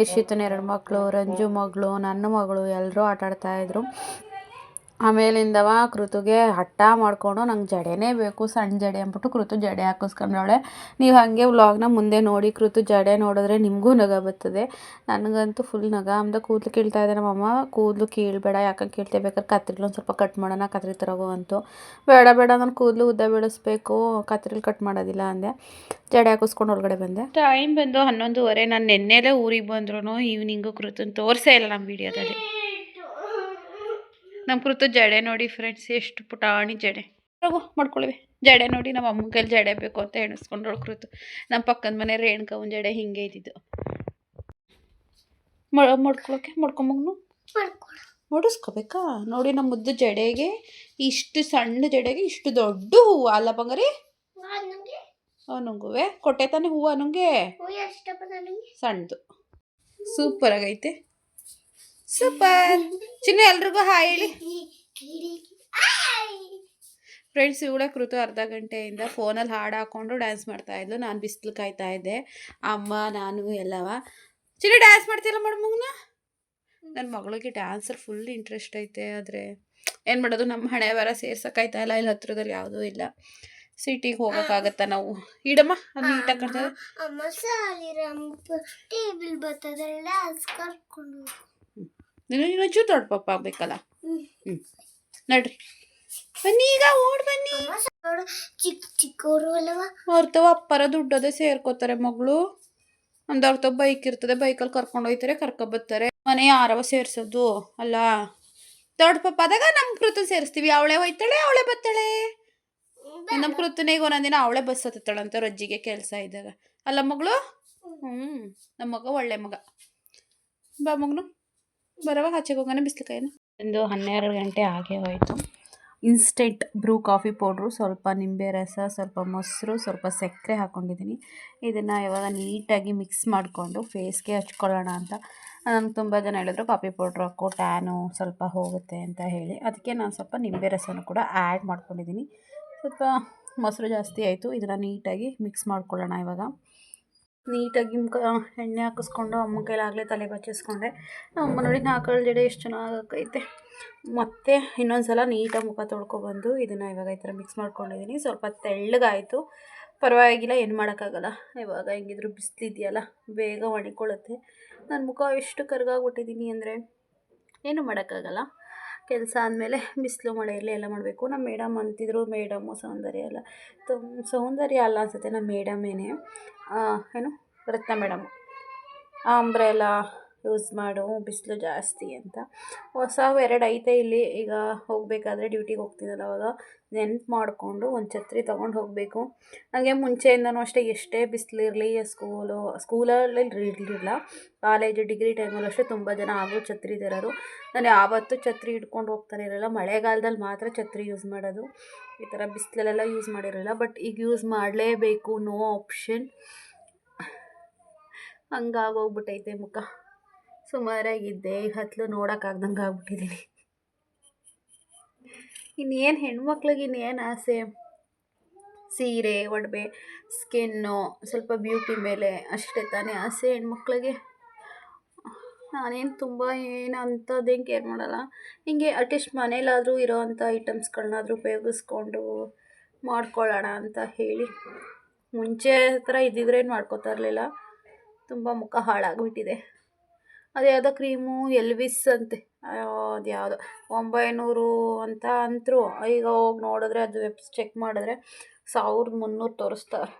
ನಿರ್ಷಿತನ ಎರಡು ಮಕ್ಕಳು ರಂಜು ಮಗಳು, ನನ್ನ ಮಗಳು ಎಲ್ಲರೂ ಆಟಾಡ್ತಾಯಿದ್ರು ಆಮೇಲಿಂದವ ಕೃತುಗೆ ಹಠ ಮಾಡಿಕೊಂಡು ನಂಗೆ ಜಡೆನೇ ಬೇಕು ಸಣ್ಣ ಜಡೆ ಅಂದ್ಬಿಟ್ಟು ಕೃತು ಜಡೆ ಹಾಕಿಸ್ಕೊಂಡವಳೆ. ನೀವು ಹಾಗೆ ವ್ಲಾಗ್ನ ಮುಂದೆ ನೋಡಿ ಕೃತು ಜಡೆ ನೋಡಿದ್ರೆ ನಿಮಗೂ ನಗ ಬರ್ತದೆ. ನನಗಂತೂ ಫುಲ್ ನಗ. ಅಂದ ಕೂದಲು ಕೀಳ್ತಾ ಇದೆ ನಮ್ಮಮ್ಮ. ಕೂದಲು ಕೀಳಬೇಡ ಯಾಕಂಗೆ ಕೀಳ್ತೇ ಬೇಕಾದ್ರೆ ಕತ್ರಿಲು ಒಂದು ಸ್ವಲ್ಪ ಕಟ್ ಮಾಡೋಣ, ಕತ್ರಿ ತರಗೋ ಅಂತು. ಬೇಡ ಬೇಡ, ನಾನು ಕೂದಲು ಉದ್ದ ಬೆಳೆಸ್ಬೇಕು, ಕತ್ರಿಲಿ ಕಟ್ ಮಾಡೋದಿಲ್ಲ ಅಂದೆ. ಜಡೆ ಹಾಕಿಸ್ಕೊಂಡು ಒಳಗಡೆ ಬಂದೆ. ಟೈಮ್ ಬಂದು ಹನ್ನೊಂದುವರೆ. ನಾನು ನೆನ್ನೆಲೇ ಊರಿಗೆ ಬಂದ್ರು ಈವ್ನಿಂಗು ಕೃತನ ತೋರಿಸೇ ಇಲ್ಲ ನಮ್ಮ ವಿಡಿಯೋದಲ್ಲಿ ನಮ್ಮ ಕುರ್ತು ಜಡೆ ನೋಡಿ ಫ್ರೆಂಡ್ಸ್ ಎಷ್ಟು ಪುಟಾಣಿ ಜಡೆ. ಮಾಡ್ಕೊಳ್ವಿ ಜಡೆ ನೋಡಿ ನಮ್ಮ ಅಮ್ಮನ ಕೈಲಿ ಜಡೆ ಬೇಕು ಅಂತ ಎಣಿಸ್ಕೊಂಡ್ರು ಕೃತು ನಮ್ಮ ಪಕ್ಕದ ಮನೆ ರೇಣುಕವನ ಜಡೆ ಹಿಂಗೆ ಇದ್ದಿದ್ದು. ಮಾಡ್ಕೊಳಕ್ಕೆ? ಮಾಡ್ಕೊಂಬಗ್ನು ಮುಡಿಸ್ಕೋಬೇಕಾ? ನೋಡಿ ನಮ್ಮ ಮುದ್ದು ಜಡೆಗೆ ಇಷ್ಟು ಸಣ್ಣ ಜಡೆಗೆ ಇಷ್ಟು ದೊಡ್ಡ ಹೂವು ಅಲ್ಲ ಬಂಗಾರಿ? ಅವನಂಗುವೆ ಕೊಟ್ಟೆ ತಾನೆ ಹೂವು ನನಗೆ? ಸಣ್ಣದು. ಸೂಪರ್ ಆಗೈತೆ. ಸೂಪರ್ ಚಿನ್ನ ಎಲ್ರಿಗೂ ಹಾಯ್ ಹೇಳಿ. ಫ್ರೆಂಡ್ಸ್ ಇವಳ ಕೃತು ಅರ್ಧ ಗಂಟೆಯಿಂದ ಫೋನಲ್ಲಿ ಹಾಡು ಹಾಕೊಂಡು ಡ್ಯಾನ್ಸ್ ಮಾಡ್ತಾ ಇದ್ಲು. ನಾನು ಬಿಸಿಲು ಕಾಯ್ತಾ ಇದ್ದೆ. ಅಮ್ಮ, ನಾನು, ಎಲ್ಲವ. ಚಿನ್ನ ಡ್ಯಾನ್ಸ್ ಮಾಡ್ತಿಲ್ಲ ಮೇಡಮ್ ಮಗನ? ನನ್ನ ಮಗಳಿಗೆ ಡ್ಯಾನ್ಸರ್ ಫುಲ್ ಇಂಟ್ರೆಸ್ಟ್ ಐತೆ ಆದರೆ. ಏನು ಮಾಡೋದು ನಮ್ಮ ಹಣೆ ಬರ ಸೇರ್ಸೋಕ್ಕಾಯ್ತಾ ಇಲ್ಲ. ಇಲ್ಲಿ ಹತ್ರದಲ್ಲಿ ಯಾವುದೂ ಇಲ್ಲ. ಸಿಟಿಗೆ ಹೋಗೋಕ್ಕಾಗತ್ತಾ ನಾವು? ಇಡಮ್ಮ, ಅದು ನೀಟಾಗಿ ಕಾಣ್ತದೆ ನೀನು ದೊಡ್ಡ ಪಪ್ಪ ಆಗ್ಬೇಕಲ್ಲ? ಹ್ಞೂ ನಡ್ರಿ. ಬನ್ನಿ ಈಗ ಓಡ್ ಬನ್ನಿ. ಚಿಕ್ಕ ಚಿಕ್ಕವರು ಅಲ್ಲವ ಅವ್ರತವ ಅಪ್ಪರ ದುಡ್ಡದೆ ಸೇರ್ಕೋತಾರೆ ಮಗಳು. ಒಂದು ಅವ್ರತವ ಬೈಕ್ ಇರ್ತದೆ ಬೈಕಲ್ಲಿ ಕರ್ಕೊಂಡು ಹೋಗ್ತಾರೆ ಕರ್ಕೊಬರ್ತಾರೆ ಮನೆ ಯಾರವ ಸೇರ್ಸೋದು ಅಲ್ಲ? ದೊಡ್ಡ ಪಪ್ಪ ಆದಾಗ ನಮ್ಮ ಕೃತು ಸೇರಿಸ್ತೀವಿ. ಅವಳೆ ಹೋಯ್ತಾಳೆ ಅವಳೆ ಬತ್ತಾಳೆ ನಮ್ಮ ಕೃತನೇ ಈಗ ಒಂದೊಂದಿನ ಅವಳೆ ಬಸ್ ಹತ್ತಾಳಂತ ರಜ್ಜಿಗೆ ಕೆಲಸ ಇದ್ದಾಗ. ಅಲ್ಲ ಮಗಳು? ಹ್ಞೂ ನಮ್ಮ ಮಗ ಒಳ್ಳೆ ಮಗ. ಬಾ ಮಗನು. ಬರವ ಆಚೆಗೆ ಹೋಗೋಣ ಬಿಸ್ಲುಕಾಯಿನ ಒಂದು ಹನ್ನೆರಡು ಗಂಟೆ ಹಾಗೆ ಹೋಯಿತು. ಇನ್ಸ್ಟೆಂಟ್ ಬ್ರೂ ಕಾಫಿ ಪೌಡ್ರು ಸ್ವಲ್ಪ ನಿಂಬೆ ರಸ ಸ್ವಲ್ಪ ಮೊಸರು ಸ್ವಲ್ಪ ಸಕ್ಕರೆ ಹಾಕ್ಕೊಂಡಿದ್ದೀನಿ ಇದನ್ನು ಇವಾಗ ನೀಟಾಗಿ ಮಿಕ್ಸ್ ಮಾಡಿಕೊಂಡು ಫೇಸ್ಗೆ ಹಚ್ಕೊಳ್ಳೋಣ ಅಂತ. ನನಗೆ ತುಂಬ ಜನ ಹೇಳಿದ್ರು ಕಾಫಿ ಪೌಡ್ರ್ ಹಾಕೋ ಟ್ಯಾನು ಸ್ವಲ್ಪ ಹೋಗುತ್ತೆ ಅಂತ ಹೇಳಿ. ಅದಕ್ಕೆ ನಾನು ಸ್ವಲ್ಪ ನಿಂಬೆ ರಸನೂ ಕೂಡ ಆ್ಯಡ್ ಮಾಡ್ಕೊಂಡಿದ್ದೀನಿ. ಸ್ವಲ್ಪ ಮೊಸರು ಜಾಸ್ತಿ ಆಯಿತು ಇದನ್ನು ನೀಟಾಗಿ ಮಿಕ್ಸ್ ಮಾಡ್ಕೊಳ್ಳೋಣ ಇವಾಗ. ನೀಟಾಗಿ ಮುಖ, ಎಣ್ಣೆ ಹಾಕಿಸ್ಕೊಂಡು ಅಮ್ಮ ಕೈಲಾಗಲೇ ತಲೆ ಬಚ್ಚಿಸ್ಕೊಂಡೆ. ಅಮ್ಮ ನೋಡಿ ನಾಲ್ಕಳು ಜಡೆ ಎಷ್ಟು ಚೆನ್ನಾಗೈತೆ. ಮತ್ತೆ ಇನ್ನೊಂದು ಸಲ ನೀಟಾಗಿ ಮುಖ ತೊಳ್ಕೊಬಂದು ಇದನ್ನು ಇವಾಗ ಈ ಥರ ಮಿಕ್ಸ್ ಮಾಡ್ಕೊಂಡಿದ್ದೀನಿ ಸ್ವಲ್ಪ ತೆಳ್ಳಗಾಯಿತು. ಪರವಾಗಿಲ್ಲ, ಏನು ಮಾಡೋಕ್ಕಾಗಲ್ಲ. ಇವಾಗ ಹೆಂಗಿದ್ರು ಬಿಸಿಲಿದೆಯಲ್ಲ ಬೇಗ ಒಣಕೊಳ್ಳುತ್ತೆ ನನ್ನ ಮುಖ ಎಷ್ಟು ಕರ್ಗಾಗ್ಬಿಟ್ಟಿದ್ದೀನಿ ಅಂದರೆ ಏನು ಮಾಡೋಕ್ಕಾಗಲ್ಲ. ಕೆಲಸ ಆದಮೇಲೆ ಬಿಸಿಲು, ಮಳೆ ಇರಲಿ ಎಲ್ಲ ಮಾಡಬೇಕು. ನಮ್ಮ ಮೇಡಮ್ ಅಂತಿದ್ರು, ಮೇಡಮು ಸೌಂದರ್ಯ ಅಲ್ಲ. ತುಮ್ ಸೌಂದರ್ಯ ಅಲ್ಲ ಅನ್ಸುತ್ತೆ ನಮ್ಮ ಮೇಡಮೇನೆ ಏನು. ರತ್ನ ಮೇಡಮು. ಅಂಬ್ರೆಲ್ಲ ಯೂಸ್ ಮಾಡು, ಬಿಸಿಲು ಜಾಸ್ತಿ ಅಂತ. ಹೊಸ ಎರಡು ಐತೆ ಇಲ್ಲಿ. ಈಗ ಹೋಗಬೇಕಾದ್ರೆ ಡ್ಯೂಟಿಗೆ ಹೋಗ್ತೀನಲ್ಲ ಅವಾಗ ನೆನ್ಪು ಮಾಡಿಕೊಂಡು ಒಂದು ಛತ್ರಿ ತೊಗೊಂಡು ಹೋಗಬೇಕು. ಹಾಗೆ ಮುಂಚೆಯಿಂದನೂ ಅಷ್ಟೇ ಎಷ್ಟೇ ಬಿಸಿಲಿರಲಿ ಸ್ಕೂಲು ಸ್ಕೂಲಲ್ಲಿ ಇರಲಿಲ್ಲ ಕಾಲೇಜು ಡಿಗ್ರಿ ಟೈಮಲ್ಲೂ ಅಷ್ಟೇ ತುಂಬ ಜನ ಆಗೋ ಛತ್ರಿ ತರೋರು. ನಾನು ಯಾವತ್ತೂ ಛತ್ರಿ ಹಿಡ್ಕೊಂಡು ಹೋಗ್ತಾನೆ ಇರಲಿಲ್ಲ ಮಳೆಗಾಲದಲ್ಲಿ ಮಾತ್ರ ಛತ್ರಿ ಯೂಸ್ ಮಾಡೋದು. ಈ ಥರ ಬಿಸಿಲಲ್ಲೆಲ್ಲ ಯೂಸ್ ಮಾಡಿರಲಿಲ್ಲ ಬಟ್ ಈಗ ಯೂಸ್ ಮಾಡಲೇಬೇಕು ನೋ ಆಪ್ಷನ್ ಹಂಗಾಗೋಗ್ಬಿಟ್ಟೈತೆ ಮುಖ. ಸುಮಾರಾಗಿದ್ದೆ ಈಗ ಹತ್ತಲು ನೋಡೋಕ್ಕಾಗ್ದಂಗೆ ಆಗ್ಬಿಟ್ಟಿದ್ದೀನಿ ಇನ್ನೇನು ಹೆಣ್ಮಕ್ಳಿಗೆ ಇನ್ನೇನು ಆಸೆ? ಸೀರೆ, ಒಡವೆ, ಸ್ಕಿನ್ನು, ಸ್ವಲ್ಪ ಬ್ಯೂಟಿ ಮೇಲೆ ಅಷ್ಟೇ ತಾನೇ ಆಸೆ ಹೆಣ್ಮಕ್ಳಿಗೆ. ನಾನೇನು ತುಂಬ ಏನು ಅಂಥದ್ದೇನು ಕೇರ್ ಮಾಡಲ್ಲ. ಹಿಂಗೆ ಅಟ್ಲೀಸ್ಟ್ ಮನೇಲಾದರೂ ಇರೋ ಅಂಥ ಐಟಮ್ಸ್ಗಳನ್ನಾದರೂ ಉಪಯೋಗಿಸ್ಕೊಂಡು ಮಾಡ್ಕೊಳ್ಳೋಣ ಅಂತ ಹೇಳಿ. ಮುಂಚೆ ಥರ ಇದ್ದಿದ್ರೆ ಏನು ಮಾಡ್ಕೋತಾ ಇರಲಿಲ್ಲ. ತುಂಬ ಮುಖ ಹಾಳಾಗ್ಬಿಟ್ಟಿದೆ. ಅದು ಯಾವುದೋ ಕ್ರೀಮು ಎಲ್ವಿಸ್ ಅಂತೆ. ಅದು ಯಾವುದೋ. ಒಂಬೈನೂರು ಅಂತ ಅಂತರು. ಈಗ ಹೋಗಿ ನೋಡಿದ್ರೆ ಅದು ವೆಬ್ಸ್ ಚೆಕ್ ಮಾಡಿದ್ರೆ ಸಾವಿರದ ಮುನ್ನೂರು ತೋರಿಸ್ತಾರೆ.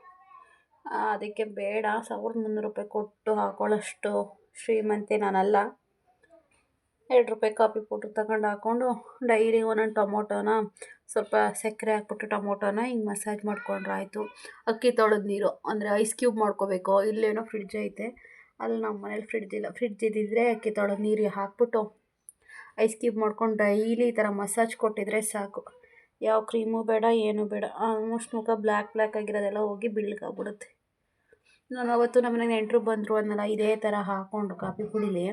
ಅದಕ್ಕೆ ಬೇಡ. ಸಾವಿರದ ಮುನ್ನೂರು ರೂಪಾಯಿ ಕೊಟ್ಟು ಹಾಕೊಳ್ಳೋಷ್ಟು ಶ್ರೀಮಂತೆ ನಾನಲ್ಲ. ಎರಡು ರೂಪಾಯಿ ಕಾಫಿ ಪೌಡ್ರ್ ತಗೊಂಡು ಹಾಕ್ಕೊಂಡು ಡೈಲಿ ಒಂದೊಂದು ಟೊಮೊಟೊನ ಸ್ವಲ್ಪ ಸಕ್ಕರೆ ಹಾಕ್ಬಿಟ್ಟು ಟೊಮೊಟೊನ ಹಿಂಗೆ ಮಸಾಜ್ ಮಾಡ್ಕೊಂಡ್ರೆ ಆಯಿತು ಅಕ್ಕಿ ತೊಳೆದ ನೀರು, ಅಂದರೆ ಐಸ್ ಕ್ಯೂಬ್ ಮಾಡ್ಕೋಬೇಕು. ಇಲ್ಲೇನೋ ಫ್ರಿಡ್ಜ್ ಐತೆ. ಅಲ್ಲಿ ನಮ್ಮ ಮನೇಲಿ ಫ್ರಿಡ್ಜ್ ಇಲ್ಲ ಫ್ರಿಡ್ಜ್ ಇದ್ದಿದ್ರೆ ಅಕ್ಕಿ ತೊಳೆದು ನೀರು ಹಾಕ್ಬಿಟ್ಟು ಐಸ್ ಕ್ಯೂಬ್ ಮಾಡ್ಕೊಂಡು ಡೈಲಿ ಈ ಥರ ಮಸಾಜ್ ಕೊಟ್ಟಿದ್ರೆ ಸಾಕು. ಯಾವ ಕ್ರೀಮು ಬೇಡ, ಏನೂ ಬೇಡ. ಆಲ್ಮೋಸ್ಟ್ ಮುಖ ಬ್ಲ್ಯಾಕ್ ಬ್ಲ್ಯಾಕ್ ಆಗಿರೋದೆಲ್ಲ ಹೋಗಿ ಬಿಳ್ಗಾಗ್ಬಿಡುತ್ತೆ. ನಾನು ಅವತ್ತು ನಮ್ಮ ಮನೆಗೆ ನೆಂಟರು ಬಂದರು ಅನ್ನಲ್ಲ ಇದೇ ಥರ ಹಾಕ್ಕೊಂಡು ಕಾಫಿ ಕುಡಿಲಿ.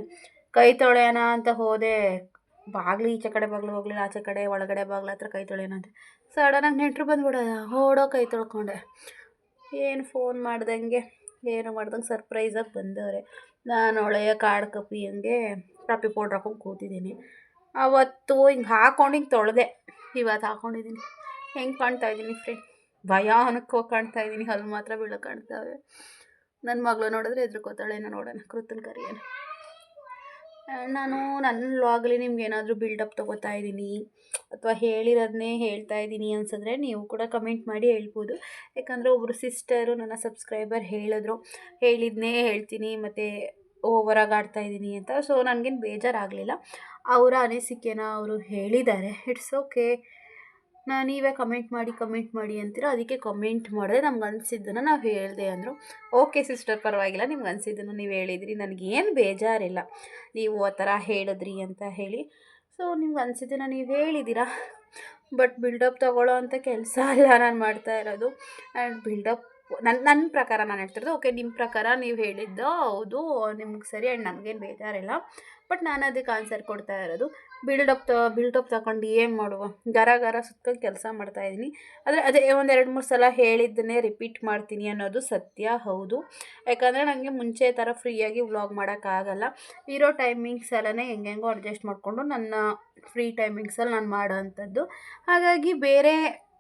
ಕೈ ತೊಳೆಯೋಣ ಅಂತ ಹೋದೆ. ಬಾಗಿಲು ಈಚೆ ಕಡೆ ಬಾಗಿಲು ಹೋಗಲಿಲ್ಲ, ಆಚೆ ಕಡೆ, ಒಳಗಡೆ ಬಾಗಿಲು ಹತ್ರ ಕೈ ತೊಳೆಯೋಣ ಅಂತ. ಸಡನ್ನಾಗಿ ನೆಂಟರು ಬಂದ್ಬಿಡೋದ? ಓಡೋ ಕೈ ತೊಳ್ಕೊಂಡೆ. ಏನು ಫೋನ್ ಮಾಡ್ದಂಗೆ. ಏನು ಮಾಡ್ದಂಗೆ ಸರ್ಪ್ರೈಸಾಗಿ ಬಂದವ್ರೆ. ನಾನು ಒಳ್ಳೆಯ ಕಾಡು ಕಪ್ಪಿ ಹಂಗೆ ಕಾಪಿ ಪೌಡ್ರ್ ಹಾಕೊಂಡು ಕೂತಿದ್ದೀನಿ ಅವತ್ತು ಹಿಂಗೆ ಹಾಕೊಂಡು ಹಿಂಗೆ ತೊಳೆದೆ. ಇವತ್ತು ಹಾಕೊಂಡಿದ್ದೀನಿ ಹೆಂಗೆ ಕಾಣ್ತಾ ಇದ್ದೀನಿ ಫ್ರೆಂಡ್ ಭಯಾನಕವಾಗಿ ಕಾಣ್ತಾ ಇದ್ದೀನಿ ಅಲ್ಲಿ ಮಾತ್ರ ಬೀಳೋ ಕಾಣ್ತಾವೆ. ನನ್ನ ಮಗಳು ನೋಡಿದ್ರೆ ಹೆದ್ರುಕೋತಾಳೆ ಏನೋ ನೋಡೋಣ. ಕೃತನ್ ಕರಿಯೋಣ ನಾನು ನನ್ನ ವ್ಲಾಗಲ್ಲಿ ನಿಮ್ಗೆ ಏನಾದರೂ ಬಿಲ್ಡಪ್ ತೊಗೋತಾ ಇದ್ದೀನಿ ಅಥವಾ ಹೇಳಿರೋದನ್ನೇ ಹೇಳ್ತಾ ಇದ್ದೀನಿ ಅನ್ಸಿದ್ರೆ ನೀವು ಕೂಡ ಕಮೆಂಟ್ ಮಾಡಿ ಹೇಳ್ಬೋದು. ಯಾಕಂದರೆ ಒಬ್ಬರು ಸಿಸ್ಟರು ನನ್ನ ಸಬ್ಸ್ಕ್ರೈಬರ್ ಹೇಳಿದ್ರು. ಹೇಳಿದ್ನೇ ಹೇಳ್ತೀನಿ ಮತ್ತು ಓವರಾಗಿ ಆಡ್ತಾ ಇದ್ದೀನಿ ಅಂತ. ಸೊ ನನಗೇನು ಬೇಜಾರಾಗಲಿಲ್ಲ. ಅವರ ಅನಿಸಿಕೆನ ಅವರು ಹೇಳಿದ್ದಾರೆ. ಇಟ್ಸ್ ಓಕೆ ನೀವೇ ಕಮೆಂಟ್ ಮಾಡಿ ಕಮೆಂಟ್ ಮಾಡಿ ಅಂತೀರ? ಅದಕ್ಕೆ ಕಮೆಂಟ್ ಮಾಡಿದೆ ನಮ್ಗೆ ಅನಿಸಿದ್ದನ್ನು ನಾವು ಹೇಳಿದೆ ಅಂದರು. ಓಕೆ ಸಿಸ್ಟರ್ ಪರವಾಗಿಲ್ಲ, ನಿಮ್ಗೆ ಅನಿಸಿದ್ದನ್ನು ನೀವು ಹೇಳಿದ್ರಿ. ನನಗೇನು ಬೇಜಾರಿಲ್ಲ. ನೀವು ಆ ಥರ ಹೇಳಿದ್ರಿ ಅಂತ ಹೇಳಿ. ಸೊ ನಿಮ್ಗೆ ಅನಿಸಿದ್ದನ್ನು ನೀವು ಹೇಳಿದ್ದೀರಾ? ಬಟ್ ಬಿಲ್ಡಪ್ ತೊಗೊಳ್ಳೋ ಅಂತ ಕೆಲಸ ಅಲ್ಲ ನಾನು ಮಾಡ್ತಾ ಇರೋದು. ಆ್ಯಂಡ್ ಬಿಲ್ಡಪ್ ನನ್ನ ನನ್ನ ಪ್ರಕಾರ ನಾನು ಹೇಳ್ತಿರೋದು ಓಕೆ ನಿಮ್ಮ ಪ್ರಕಾರ ನೀವು ಹೇಳಿದ್ದು ಹೌದು, ನಿಮ್ಗೆ ಸರಿ ಆ್ಯಂಡ್ ನನಗೇನು ಬೇಜಾರಿಲ್ಲ. ಬಟ್ ನಾನು ಅದಕ್ಕೆ ಆನ್ಸರ್ ಕೊಡ್ತಾ ಇರೋದು. ಬಿಲ್ಡಪ್ ತ ಬಿಲ್ಡಪ್ ತಗೊಂಡು ಏನು ಮಾಡುವ? ಗರ ಗರ ಸುತ್ಕೊಂಡು ಕೆಲಸ ಮಾಡ್ತಾಯಿದ್ದೀನಿ ಆದರೆ ಅದೇ ಒಂದು ಎರಡು ಮೂರು ಸಲ ಹೇಳಿದ್ದನ್ನೇ ರಿಪೀಟ್ ಮಾಡ್ತೀನಿ ಅನ್ನೋದು ಸತ್ಯ, ಹೌದು. ಯಾಕಂದರೆ ನನಗೆ ಮುಂಚೆ ಥರ ಫ್ರೀಯಾಗಿ ವ್ಲಾಗ್ ಮಾಡೋಕ್ಕಾಗಲ್ಲ ಇರೋ ಟೈಮಿಂಗ್ಸಲ್ಲೇ ಹೆಂಗೆಂಗೋ ಅಡ್ಜಸ್ಟ್ ಮಾಡಿಕೊಂಡು ನನ್ನ ಫ್ರೀ ಟೈಮಿಂಗ್ಸಲ್ಲಿ ನಾನು ಮಾಡೋ ಅಂಥದ್ದು. ಹಾಗಾಗಿ ಬೇರೆ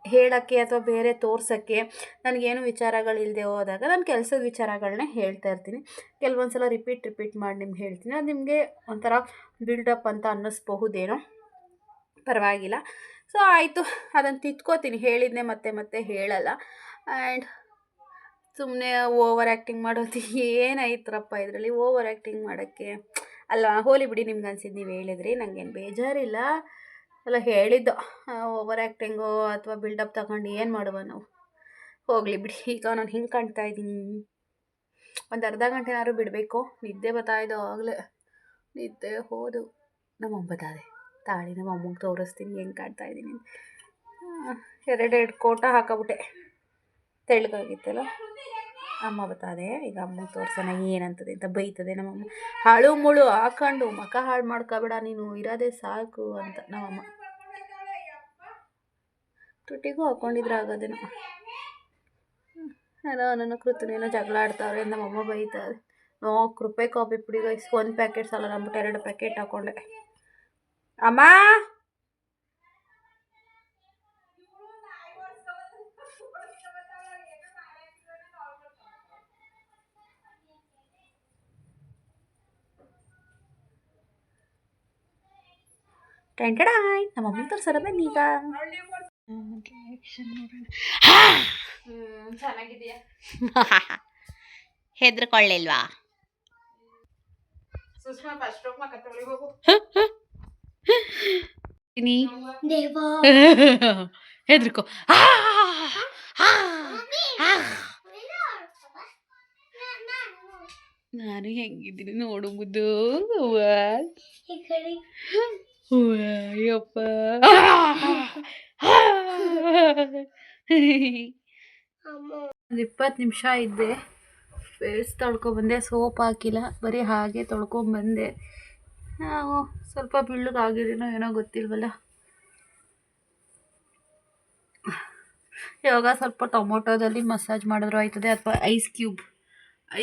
ಹೇಳೋಕ್ಕೆ ಅಥವಾ ಬೇರೆ ತೋರ್ಸೋಕ್ಕೆ ನನಗೇನು ವಿಚಾರಗಳಿಲ್ಲದೆ ಹೋದಾಗ ನಾನು ಕೆಲಸದ ವಿಚಾರಗಳನ್ನ ಹೇಳ್ತಾ ಇರ್ತೀನಿ. ಕೆಲವೊಂದು ಸಲ ರಿಪೀಟ್ ರಿಪೀಟ್ ಮಾಡಿ ನಿಮ್ಗೆ ಹೇಳ್ತೀನಿ. ಅದು ನಿಮಗೆ ಒಂಥರ ಬಿಲ್ಡಪ್ ಅಂತ ಅನ್ನಿಸ್ಬಹುದೇನೋ. ಪರವಾಗಿಲ್ಲ. ಸೊ ಆಯಿತು. ಅದನ್ನು ತಿತ್ಕೋತೀನಿ ಹೇಳಿದ್ನೇ ಮತ್ತೆ ಮತ್ತೆ ಹೇಳಲ್ಲ. ಆ್ಯಂಡ್ ಸುಮ್ಮನೆ ಓವರ್ ಆ್ಯಕ್ಟಿಂಗ್ ಮಾಡೋದು ಏನಾಯ್ತರಪ್ಪ ಇದರಲ್ಲಿ? ಓವರ್ ಆ್ಯಕ್ಟಿಂಗ್ ಮಾಡೋಕ್ಕೆ ಅಲ್ಲ, ಹೋಲಿ ಬಿಡಿ ನಿಮ್ಗೆ ಅನ್ಸಿದ್ದು ನೀವು ಹೇಳಿದ್ರಿ. ನನಗೇನು ಬೇಜಾರಿಲ್ಲ. ಅಲ್ಲ ಹೇಳಿದ್ದು ಓವರ್ ಆ್ಯಕ್ಟಿಂಗು ಅಥವಾ ಬಿಲ್ಡಪ್ ತಗೊಂಡು ಏನು ಮಾಡುವ ನಾವು? ಹೋಗಲಿ ಬಿಡಿ, ಈಗ ನಾನು ಹಿಂಗೆ ಕಾಣ್ತಾ ಇದ್ದೀನಿ. ಒಂದು ಅರ್ಧ ಗಂಟೆನಾದ್ರು ಬಿಡಬೇಕು. ನಿದ್ದೆ ಬರ್ತಾಯಿದ್ದೋ ಆಗಲೇ. ನಿದ್ದೆ ಹೋದು. ನಮ್ಮ ಬತ್ತದೆ ತಾಳಿ ನಮ್ಮ ಅಮ್ಮಗೆ ತೋರಿಸ್ತೀನಿ ಹೆಂಗೆ ಕಾಣ್ತಾ ಇದ್ದೀನಿ ಎರಡೆರಡು ಕೋಟ ಹಾಕಬಿಟ್ಟೆ. ತೆಳ್ಳಗಾಗಿತ್ತಲ್ಲ? ಅಮ್ಮ ಬತ್ತದೆ ಈಗ ಅಮ್ಮಗೆ ತೋರಿಸೋಣ ಏನಂತದೆ ಅಂತ ಬೈತದೆ ನಮ್ಮಮ್ಮ ಹಾಳು ಮುಳು ಹಾಕೊಂಡು ಮಖ ಹಾಳು ಮಾಡ್ಕೋಬೇಡ ನೀನು, ಇರೋದೇ ಸಾಕು ಅಂತ ನಮ್ಮಮ್ಮ ತುಟಿಗೂ ಹಾಕ್ಕೊಂಡಿದ್ರೆ ಆಗೋದೇನೋ. ಏನೋ ನನ್ನ ಕೃತನೇನೋ ಜಗಳ ಆಡ್ತಾವ್ರೆ ನಮ್ಮಮ್ಮ ಬೈತಾರೆ. ನೋ ಕೃಪೆ ಕಾಫಿ ಗೈಸ್ ಒಂದು ಪ್ಯಾಕೆಟ್ ಸಾಲ ಅಂದ್ಬಿಟ್ಟು ಎರಡು ಪ್ಯಾಕೆಟ್ ಹಾಕ್ಕೊಂಡೆ ಅಮ್ಮ! ಟೆಂಟಡಾಯ್ ನಮ್ಮ ಅಮ್ಮ ತೋರ್ಸರ ಬನ್ನಿ ಈಗ ಚೆನ್ನಾಗಿದೆಯಾ ಹೆದ್ರಕೊಳ್ಳಿಲ್ವಾ ಸುಷ್ಮಾ ಫಸ್ಟ್ ಹೋಗಿ ಹೆದ್ರಕೋ ನಾನು ಹೆಂಗಿದ್ದೀನಿ ನೋಡು ಮುದ್ದು ಅವ್ವ ಈ ಕಡೆ ಅವ್ವ, ಯಪ್ಪ ಅಮ್ಮ ಒಂದು ಇಪ್ಪತ್ತು ನಿಮಿಷ ಇದ್ದೆ. ಫೇಸ್ ತೊಳ್ಕೊಬಂದೆ ಸೋಪ್ ಹಾಕಿಲ್ಲ. ಬರೀ ಹಾಗೆ ತೊಳ್ಕೊಂಬಂದೆ ನಾವು ಸ್ವಲ್ಪ ಬೆಳ್ಳಗಾಗಿದ್ದೀನೋ ಏನೋ ಗೊತ್ತಿಲ್ವಲ್ಲ. ಇವಾಗ ಸ್ವಲ್ಪ ಟೊಮೊಟೊದಲ್ಲಿ ಮಸಾಜ್ ಮಾಡಿದ್ರು ಆಯ್ತದೆ ಅಥವಾ ಐಸ್ ಕ್ಯೂಬ್.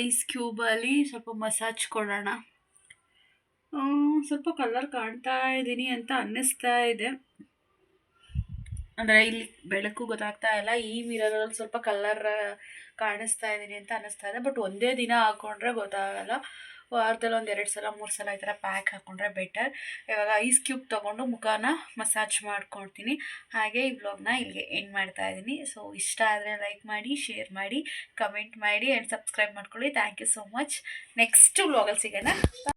ಐಸ್ ಕ್ಯೂಬಲ್ಲಿ ಸ್ವಲ್ಪ ಮಸಾಜ್ ಕೊಡೋಣ. ಸ್ವಲ್ಪ ಕಲರ್ ಕಾಣ್ತಾ ಇದ್ದೀನಿ ಅಂತ ಅನ್ನಿಸ್ತಾ ಇದೆ. ಅಂದರೆ ಇಲ್ಲಿ ಬೆಳಕು ಗೊತ್ತಾಗ್ತಾ ಇಲ್ಲ, ಈ ಮಿರರಲ್ಲಿ ಸ್ವಲ್ಪ ಕಲರ್ ಕಾಣಿಸ್ತಾ ಇದ್ದೀನಿ ಅಂತ ಅನ್ನಿಸ್ತಾ ಇದೆ. ಬಟ್ ಒಂದೇ ದಿನ ಹಾಕೊಂಡ್ರೆ ಗೊತ್ತಾಗಲ್ಲ. ವಾರದಲ್ಲಿ ಒಂದು ಎರಡು ಸಲ, ಮೂರು ಸಲ ಈ ಥರ ಪ್ಯಾಕ್ ಹಾಕ್ಕೊಂಡ್ರೆ ಬೆಟರ್ ಇವಾಗ ಐಸ್ ಕ್ಯೂಬ್ ತೊಗೊಂಡು ಮುಖನ ಮಸಾಜ್ ಮಾಡ್ಕೊಳ್ತೀನಿ ಹಾಗೆ ಈ ಬ್ಲಾಗ್ನ ಇಲ್ಲಿಗೆ ಎಂಡ್ ಮಾಡ್ತಾ ಇದ್ದೀನಿ. ಸೊ ಇಷ್ಟ ಆದರೆ ಲೈಕ್ ಮಾಡಿ ಶೇರ್ ಮಾಡಿ ಕಮೆಂಟ್ ಮಾಡಿ ಆ್ಯಂಡ್ ಸಬ್ಸ್ಕ್ರೈಬ್ ಮಾಡ್ಕೊಳ್ಳಿ. Thank you so much next ಬ್ಲಾಗಲ್ಲಿ ಸಿಗೋಣ.